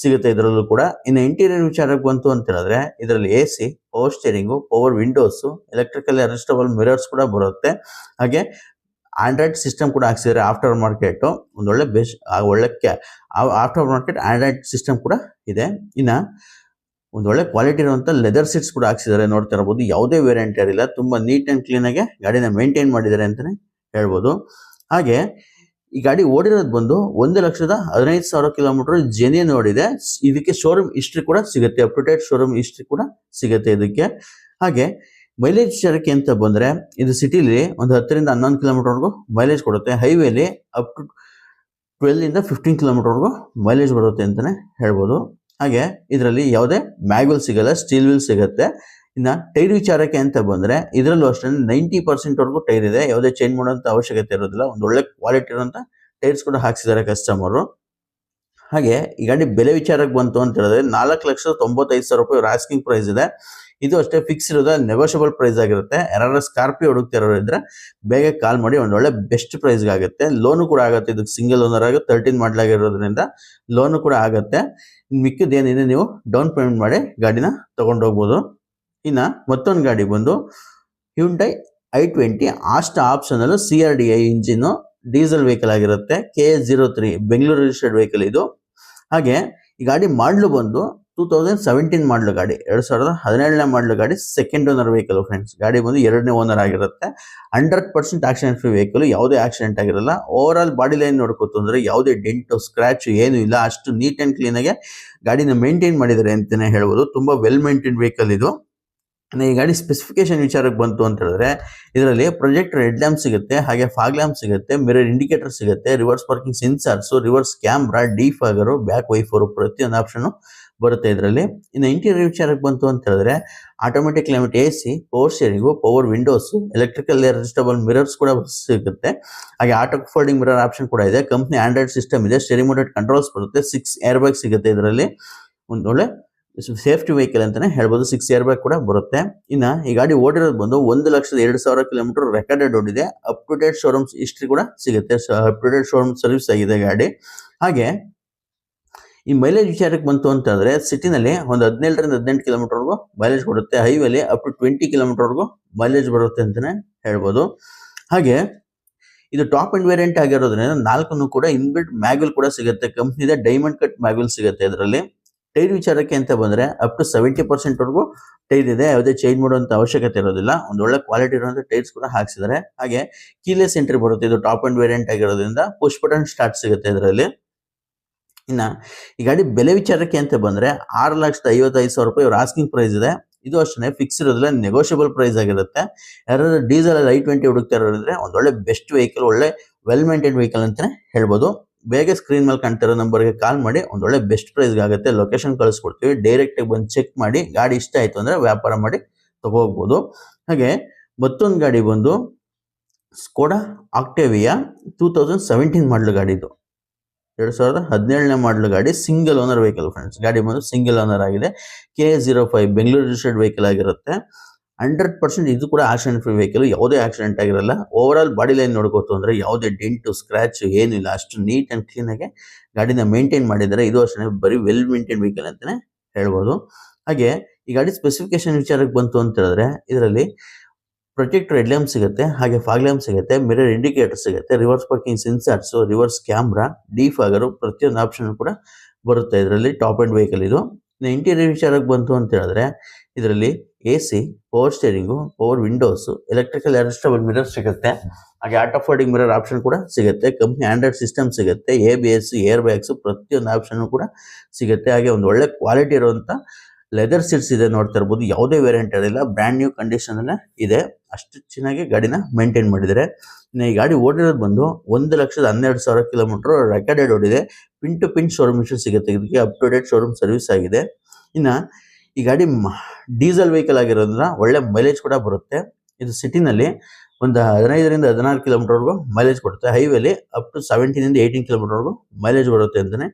ಸಿಗುತ್ತೆ ಇದರಲ್ಲೂ ಕೂಡ. ಇನ್ನು ಇಂಟೀರಿಯರ್ ವಿಚಾರಕ್ಕೆ ಬಂತು ಅಂತ ಹೇಳಿದ್ರೆ ಇದರಲ್ಲಿ A C power steering power windows electrical adjustable mirrors ಕೂಡ ಬರುತ್ತೆ. ಹಾಗೆ ಆಂಡ್ರಾಯ್ಡ್ ಸಿಸ್ಟಮ್ ಕೂಡ ಹಾಕ್ಸಿದ್ದಾರೆ ಆಫ್ಟರ್ ಮಾರ್ಕೆಟ್ ಒಂದೊಳ್ಳೆ ಬೆಸ್ಟ್ ಒಳ್ಳೆ ಆಫ್ಟರ್ ಮಾರ್ಕೆಟ್ ಆಂಡ್ರಾಯ್ಡ್ ಸಿಸ್ಟಮ್ ಕೂಡ ಇದೆ. ಇನ್ನ ಒಂದು ಒಳ್ಳೆ ಕ್ವಾಲಿಟಿ ಇರುವಂತ ಲೆದರ್ ಸೀಟ್ಸ್ ಕೂಡ ಹಾಕ್ಸಿದ್ದಾರೆ, ನೋಡ್ತಾ ಇರಬಹುದು ಯಾವುದೇ ವೇರಿಯಂಟ್ ಇರಲಿಲ್ಲ ತುಂಬಾ ನೀಟ್ ಅಂಡ್ ಕ್ಲೀನ್ ಆಗಿ ಗಾಡಿನ ಮೇಂಟೈನ್ ಮಾಡಿದ್ದಾರೆ ಅಂತಾನೆ ಹೇಳ್ಬೋದು. ಹಾಗೆ, ಈ ಗಾಡಿ ಓಡಿರೋದು ಬಂದು ಒಂದು ಲಕ್ಷದ ಹದಿನೈದು ಸಾವಿರ ಕಿಲೋಮೀಟರ್ ಜೆನಿ ನೋಡಿದೆ ಇದಕ್ಕೆ ಶೋರೂಮ್ ಹಿಸ್ಟ್ರಿ ಕೂಡ ಸಿಗುತ್ತೆ. Up to date showroom history ಕೂಡ ಸಿಗುತ್ತೆ ಇದಕ್ಕೆ. ಹಾಗೆ ಮೈಲೇಜ್ ವಿಚಾರಕ್ಕೆ ಅಂತ ಬಂದ್ರೆ, ಇದು ಸಿಟಿಲಿ ಒಂದು ಹತ್ತರಿಂದ ಹನ್ನೊಂದು ಕಿಲೋಮೀಟರ್ವರೆಗೂ ಮೈಲೇಜ್ ಕೊಡುತ್ತೆ. ಹೈವೇಲಿ ಅಪ್ ಟು ಟ್ವೆಲ್ ಇಂದ ಫಿಫ್ಟೀನ್ ಕಿಲೋಮೀಟರ್ವರೆಗೂ ಮೈಲೇಜ್ ಬರುತ್ತೆ ಅಂತಾನೆ ಹೇಳ್ಬೋದು. ಹಾಗೆ ಇದರಲ್ಲಿ ಯಾವುದೇ ಮ್ಯಾಗ್ವಿಲ್ ಸಿಗಲ್ಲ, ಸ್ಟೀಲ್ ವಿಲ್ ಸಿಗುತ್ತೆ. ಇನ್ನ ಟೈರ್ ವಿಚಾರಕ್ಕೆ ಅಂತ ಬಂದ್ರೆ ಇದರಲ್ಲೂ ಅಷ್ಟೇ, ನೈಂಟಿ ಪರ್ಸೆಂಟ್ ವರೆಗೂ ಟೈರ್ ಇದೆ. ಯಾವುದೇ ಚೇಂಜ್ ಮಾಡೋಂಥ ಅವಶ್ಯಕತೆ ಇರೋದಿಲ್ಲ. ಒಂದು ಒಳ್ಳೆ ಕ್ವಾಲಿಟಿ ಇರೋಂಥ ಟೈರ್ಸ್ ಕೂಡ ಹಾಕ್ಸಿದ್ದಾರೆ ಕಸ್ಟಮರು. ಹಾಗೆ ಈ ಗಾಡಿ ಬೆಲೆ ವಿಚಾರಕ್ಕೆ ಬಂತು ಅಂತ ಹೇಳಿದ್ರೆ ನಾಲ್ಕು ಲಕ್ಷದ ತೊಂಬತ್ತೈದು ಸಾವಿರ ರೂಪಾಯಿ ಆಸ್ಕಿಂಗ್ ಪ್ರೈಸ್ ಇದೆ. ಇದು ಅಷ್ಟೇ ಫಿಕ್ಸ್ ಇರೋದ ನೆಗೋಷಿಯಬಲ್ ಪ್ರೈಸ್ ಆಗಿರುತ್ತೆ. ಯಾರು ಸ್ಕಾರ್ಪಿಯೋ ಹುಡುಕ್ತಿರೋರು ಇದ್ರೆ ಬೇಗ ಕಾಲ್ ಮಾಡಿ ಒಂದು ಒಳ್ಳೆ ಬೆಸ್ಟ್ ಪ್ರೈಸ್ ಆಗುತ್ತೆ. ಲೋನು ಕೂಡ ಆಗುತ್ತೆ. ಇದಕ್ಕೆ ಸಿಂಗಲ್ ಓನರ್ ಆಗಿ ತರ್ಟೀನ್ ಮಾಡಲಾಗಿರೋದ್ರಿಂದ ಲೋನು ಕೂಡ ಆಗುತ್ತೆ. ಮಿಕ್ಕಿದ್ದೇನಿದೆ ನೀವು ಡೌನ್ ಪೇಮೆಂಟ್ ಮಾಡಿ ಗಾಡಿನ ತಗೊಂಡೋಗ್ಬೋದು ಇನ್ನ ಮತ್ತೊಂದು ಗಾಡಿ ಬಂದು Hyundai I twenty Asta option ಅಲ್ಲೂ C R D I engine diesel vehicle ಆಗಿರುತ್ತೆ. K S zero three Bengaluru registered vehicle ಇದು. ಹಾಗೆ ಈ ಗಾಡಿ ಮಾಡಲು ಬಂದು ಟೂ ತೌಸಂಡ್ ಸೆವೆಂಟೀನ್ ಮಾಡಲು ಗಾಡಿ, ಎರಡ್ ಸಾವಿರದ ಹದಿನೇಳನೇ ಮಾಡಲು ಗಾಡಿ ಸೆಕೆಂಡ್ ಓನರ್ ವೆಹಿಕಲ್ ಫ್ರೆಂಡ್ಸ್ ಗಾಡಿ ಬಂದು ಎರಡನೇ ಓನರ್ ಆಗಿರುತ್ತೆ. Hundred percent accident free vehicle ಯಾವುದೇ ಆಕ್ಸಿಡೆಂಟ್ ಆಗಿರಲ್ಲ. ಓವರ್ ಆಲ್ ಬಾಡಿ ಲೈನ್ ನೋಡ್ಕೋತು ಯಾವುದೇ ಡೆಂಟು ಸ್ಕ್ರಾಚ್ ಏನು ಇಲ್ಲ. ಅಷ್ಟು ನೀಟ್ ಕ್ಲೀನ್ ಆಗಿ ಗಾಡಿನ ಮೇಂಟೈನ್ ಮಾಡಿದ್ದಾರೆ ಅಂತಾನೆ ಹೇಳ್ಬೋದು. ತುಂಬಾ ವೆಲ್ ಮೇಂಟೈನ್ ವೆಹಿಕಲ್ ಇದು. ಈ ಗಾಡಿ ಸ್ಪೆಸಿಫಿಕೇಶನ್ ವಿಚಾರಕ್ಕೆ ಬಂತು ಅಂತ ಹೇಳಿದ್ರೆ, ಇದರಲ್ಲಿ ಪ್ರೊಜೆಕ್ಟ್ ರೆಡ್ ಲ್ಯಾಂಪ್ ಸಿಗುತ್ತೆ, ಹಾಗೆ ಫಾಗ್ ಲ್ಯಾಂಪ್ ಸಿಗುತ್ತೆ ಮಿರರ್ ಇಂಡಿಕೇಟರ್ ಸಿಗುತ್ತೆ reverse parking sensors reverse camera defogger back wiper ಪ್ರತಿಯೊಂದು ಆಪ್ಷನ್ ಬರುತ್ತೆ ಇದರಲ್ಲಿ. ಇನ್ನು ಇಂಟೀರಿಯರ್ ವಿಚಾರಕ್ಕೆ ಬಂತು ಅಂತ ಹೇಳಿದ್ರೆ automatic climate A C power steering power windows electrical adjustable mirrors ಕೂಡ ಸಿಗುತ್ತೆ. ಹಾಗೆ ಆಟೋ ಫೋಲ್ಡಿಂಗ್ ಮಿರರ್ ಆಪ್ಷನ್ ಕೂಡ ಇದೆ. ಕಂಪ್ನಿ ಆಂಡ್ರಾಯ್ಡ್ ಸಿಸ್ಟಮ್ ಇದೆ. ಸ್ಟೆರಿ ಮೋಡೆಡ್ ಕಂಟ್ರೋಲ್ಸ್ ಬರುತ್ತೆ. ಸಿಕ್ಸ್ ಏರ್ ಬ್ಯಾಗ್ ಸಿಗುತ್ತೆ ಇದರಲ್ಲಿ. ಒಂದು ಒಳ್ಳೆ ಸೇಫ್ಟಿ ವೆಹಿಕಲ್ ಅಂತಾನೆ ಹೇಳ್ಬೋದು. ಸಿಕ್ಸ್ ಇಯರ್ ಬ್ಯಾಗ್ ಕೂಡ ಬರುತ್ತೆ. ಇನ್ನ ಈ ಗಾಡಿ ಓಡಿರೋದು ಬಂದು ಒಂದು ಲಕ್ಷದ ಎರಡು ಸಾವಿರ ಕಿಲೋಮೀಟರ್ ರೆಕಾರ್ಡೆಡ್ ಓಡಿದೆ. Up to date showrooms history ಕೂಡ ಸಿಗುತ್ತೆ. Up to date showroom service ಆಗಿದೆ ಗಾಡಿ. ಹಾಗೆ ಈ ಮೈಲೇಜ್ ವಿಚಾರಕ್ಕೆ ಬಂತು ಅಂತಂದ್ರೆ ಸಿಟಿನಲ್ಲಿ ಒಂದು ಹದಿನೇಳರಿಂದ ಹದಿನೆಂಟು ಕಿಲೋಮೀಟರ್ವರೆಗೂ ಮೈಲೇಜ್ ಕೊಡುತ್ತೆ. ಹೈವೇಲಿ ಅಪ್ ಟು ಟ್ವೆಂಟಿ ಕಿಲೋಮೀಟರ್ವರೆಗೂ ಮೈಲೇಜ್ ಬರುತ್ತೆ ಅಂತಾನೆ ಹೇಳ್ಬೋದು. ಹಾಗೆ ಇದು ಟಾಪ್ ಅಂಡ್ ವೇರಿಯಂಟ್ ಆಗಿರೋದ್ರಿಂದ ನಾಲ್ಕನ್ನು ಕೂಡ ಇನ್ಬಿಲ್ಟ್ ಮ್ಯಾಗ್ಯೂಲ್ ಕೂಡ ಸಿಗುತ್ತೆ. ಕಂಪ್ನಿದ ಡೈಮಂಡ್ ಕಟ್ ಮ್ಯಾಗ್ಯೂಲ್ ಸಿಗುತ್ತೆ ಇದರಲ್ಲಿ. ಟೈರ್ ವಿಚಾರಕ್ಕೆ ಅಂತ ಬಂದ್ರೆ ಅಪ್ ಟು ಸೆವೆಂಟಿ ಪರ್ಸೆಂಟ್ ವರೆಗೂ ಟೈರ್ ಇದೆ. ಯಾವುದೇ ಚೇಂಜ್ ಮಾಡುವಂಥ ಅವಶ್ಯಕತೆ ಇರೋದಿಲ್ಲ. ಒಂದು ಒಳ್ಳೆ ಕ್ವಾಲಿಟಿ ಇರುವಂಥ ಟೈರ್ಸ್ ಕೂಡ ಹಾಕ್ಸಿದ್ದಾರೆ. ಹಾಗೆ ಕೀಲೆಸ್ ಎಂಟ್ರಿ ಬರುತ್ತೆ. ಇದು ಟಾಪ್ ಅಂಡ್ ವೇರಿಯಂಟ್ ಆಗಿರೋದ್ರಿಂದ ಪುಷ್ ಬಟನ್ ಸ್ಟಾರ್ಟ್ ಸಿಗುತ್ತೆ ಇದರಲ್ಲಿ. ಇನ್ನ ಈ ಗಾಡಿ ಬೆಲೆ ವಿಚಾರಕ್ಕೆ ಅಂತ ಬಂದ್ರೆ ಆರು ಲಕ್ಷದ ಐವತ್ತೈದು ಸಾವಿರ ರೂಪಾಯಿ ಇವ್ರ ಆಸ್ಕಿಂಗ್ ಪ್ರೈಸ್ ಇದೆ. ಇದು ಅಷ್ಟೇ ಫಿಕ್ಸ್ ಇರೋದಿಲ್ಲ ನೆಗೋಷಿಯಬಲ್ ಪ್ರೈಸ್ ಆಗಿರುತ್ತೆ. ಯಾರಾದ್ರೂ ಡೀಸೆಲ್ ಐ ಟ್ವೆಂಟಿ ಹುಡುಕ್ತಾ ಇರೋದ್ರೆ ಒಂದೊಳ್ಳೆ ಬೆಸ್ಟ್ ವೆಹಿಕಲ್ ಒಳ್ಳೆ ವೆಲ್ ಮೇಂಟೈನ್ ವೆಹಿಕಲ್ ಅಂತಲೇ ಹೇಳ್ಬೋದು. ಬೇಗ ಸ್ಕ್ರೀನ್ ಮೇಲೆ ಕಾಣ್ತಿರೋ ನಂಬರ್ಗೆ ಕಾಲ್ ಮಾಡಿ ಒಂದೊಳ್ಳೆ ಬೆಸ್ಟ್ ಪ್ರೈಸ್ಗೆ ಆಗುತ್ತೆ. ಲೊಕೇಶನ್ ಕಳಿಸ್ಕೊಡ್ತೀವಿ. ಡೈರೆಕ್ಟ್ ಆಗಿ ಬಂದು ಚೆಕ್ ಮಾಡಿ, ಗಾಡಿ ಇಷ್ಟ ಆಯಿತು ಅಂದ್ರೆ ವ್ಯಾಪಾರ ಮಾಡಿ ತೊಗೋಗ್ಬೋದು ಹಾಗೆ ಮತ್ತೊಂದು ಗಾಡಿ ಬಂದು Skoda Octavia two thousand seventeen ಮಾಡಲು ಗಾಡಿ ಇದು. ಎರಡು ಸಾವಿರದ ಹದಿನೇಳನೇ ಮಾಡಲ್ ಗಾಡಿ ಸಿಂಗಲ್ ಓನರ್ ವೆಹಿಕಲ್ ಫ್ರೆಂಡ್ಸ್ ಗಾಡಿ ಬಂದು ಸಿಂಗಲ್ ಓನರ್ ಆಗಿದೆ. K zero five Bengaluru registered vehicle ಆಗಿರುತ್ತೆ. ಹಂಡ್ರೆಡ್ ಪರ್ಸೆಂಟ್ ಇದು ಕೂಡ ಆಕ್ಸಿಡೆಂಟ್ ಫ್ರೀ ವೆಹಿಕಲ್ ಯಾವುದೇ ಆಕ್ಸಿಡೆಂಟ್ ಆಗಿರಲ್ಲ. ಓವರ್ ಆಲ್ ಬಾಡಿ ಲೈನ್ ನೋಡ್ಕೋತು ಅಂದ್ರೆ ಯಾವುದೇ ಡೆಂಟು ಸ್ಕ್ರಾಚ್ ಏನಿಲ್ಲ. ಅಷ್ಟು ನೀಟ್ ಅಂಡ್ ಕ್ಲೀನ್ ಆಗಿ ಗಾಡಿನ ಮೇಂಟೈನ್ ಮಾಡಿದ್ದಾರೆ. ಇದು ಅಷ್ಟೇ ಬರೀ ವೆಲ್ ಮೇಂಟೈನ್ ವೆಹಿಕಲ್ ಅಂತಾನೆ ಹೇಳ್ಬೋದು. ಹಾಗೆ ಈ ಗಾಡಿ ಸ್ಪೆಸಿಫಿಕೇಶನ್ ವಿಚಾರಕ್ಕೆ ಬಂತು ಅಂತ ಹೇಳಿದ್ರೆ, ಇದರಲ್ಲಿ ಪ್ರೊಜೆಕ್ಟರ್ ರೆಡ್ ಲ್ಯಾಂಪ್ ಸಿಗುತ್ತೆ, ಹಾಗೆ ಫಾಗ್ ಲ್ಯಾಂಪ್ ಸಿಗುತ್ತೆ ಮಿರರ್ ಇಂಡಿಕೇಟರ್ ಸಿಗುತ್ತೆ reverse parking sensors reverse camera defogger ಪ್ರತಿಯೊಂದು ಆಪ್ಷನ್ ಕೂಡ ಬರುತ್ತೆ ಇದರಲ್ಲಿ ಟಾಪ್ ಆ್ಯಂಡ್ ವೆಹಿಕಲ್ ಇದು. ಇಂಟೀರಿಯರ್ ವಿಚಾರಕ್ಕೆ ಬಂತು ಅಂತ ಹೇಳಿದ್ರೆ, ಇದರಲ್ಲಿ A C power steering power windows electrical adjustable mirror ಸಿಗುತ್ತೆ. ಹಾಗೆ ಆಟೋ ಫೋಲ್ಡಿಂಗ್ ಮಿರರ್ ಆಪ್ಷನ್ ಕೂಡ ಸಿಗುತ್ತೆ ಕಂಪ್ನಿ ಆಂಡ್ರಾಯ್ಡ್ ಸಿಸ್ಟಮ್ ಸಿಗುತ್ತೆ A B S air bags ಪ್ರತಿಯೊಂದು ಆಪ್ಷನ್ ಕೂಡ ಸಿಗುತ್ತೆ. ಹಾಗೆ ಒಂದು ಒಳ್ಳೆ ಕ್ವಾಲಿಟಿ ಇರುವಂತ ಲೆದರ್ ಸೀಟ್ಸ್ ಇದೆ ನೋಡ್ತಾ ಇರ್ಬೋದು. ಯಾವುದೇ ವೇರಿಯಂಟ್ ಇರಲಿಲ್ಲ ಬ್ರ್ಯಾಂಡ್ ನ್ಯೂ ಕಂಡೀಷನ್ ಅಲ್ಲೇ ಇದೆ. ಅಷ್ಟು ಚೆನ್ನಾಗಿ ಗಾಡಿನ ಮೇಂಟೈನ್ ಮಾಡಿದ್ದಾರೆ. ಈ ಗಾಡಿ ಓಡಿರೋದು ಬಂದು ಒಂದು ಲಕ್ಷದ ಹನ್ನೆರಡು ಸಾವಿರ ಕಿಲೋಮೀಟರ್ ರೆಕಾರ್ಡೆಡ್ ಓಡಿದೆ. Pin to pin showroom issue ಸಿಗುತ್ತೆ. ಇದಕ್ಕೆ up to date showroom service ಆಗಿದೆ. ಇನ್ನು ಈ ಗಾಡಿ ಡೀಸೆಲ್ ವೆಹಿಕಲ್ ಆಗಿರೋದ್ರಿಂದ ಒಳ್ಳೆ ಮೈಲೇಜ್ ಕೂಡ ಬರುತ್ತೆ. ಇದು ಸಿಟಿನಲ್ಲಿ ಒಂದು ಹದಿನೈದರಿಂದ ಹದಿನಾರು ಕಿಲೋಮೀಟರ್ವರೆಗೂ ಮೈಲೇಜ್ ಕೊಡುತ್ತೆ. ಹೈವೇಲಿ ಅಪ್ ಟು ಸೆವೆಂಟೀನಿಂದ ಏಯ್ಟೀನ್ ಕಿಲೋಮೀಟರ್ವರೆಗೂ ಮೈಲೇಜ್ ಬರುತ್ತೆ ಅಂತಲೇ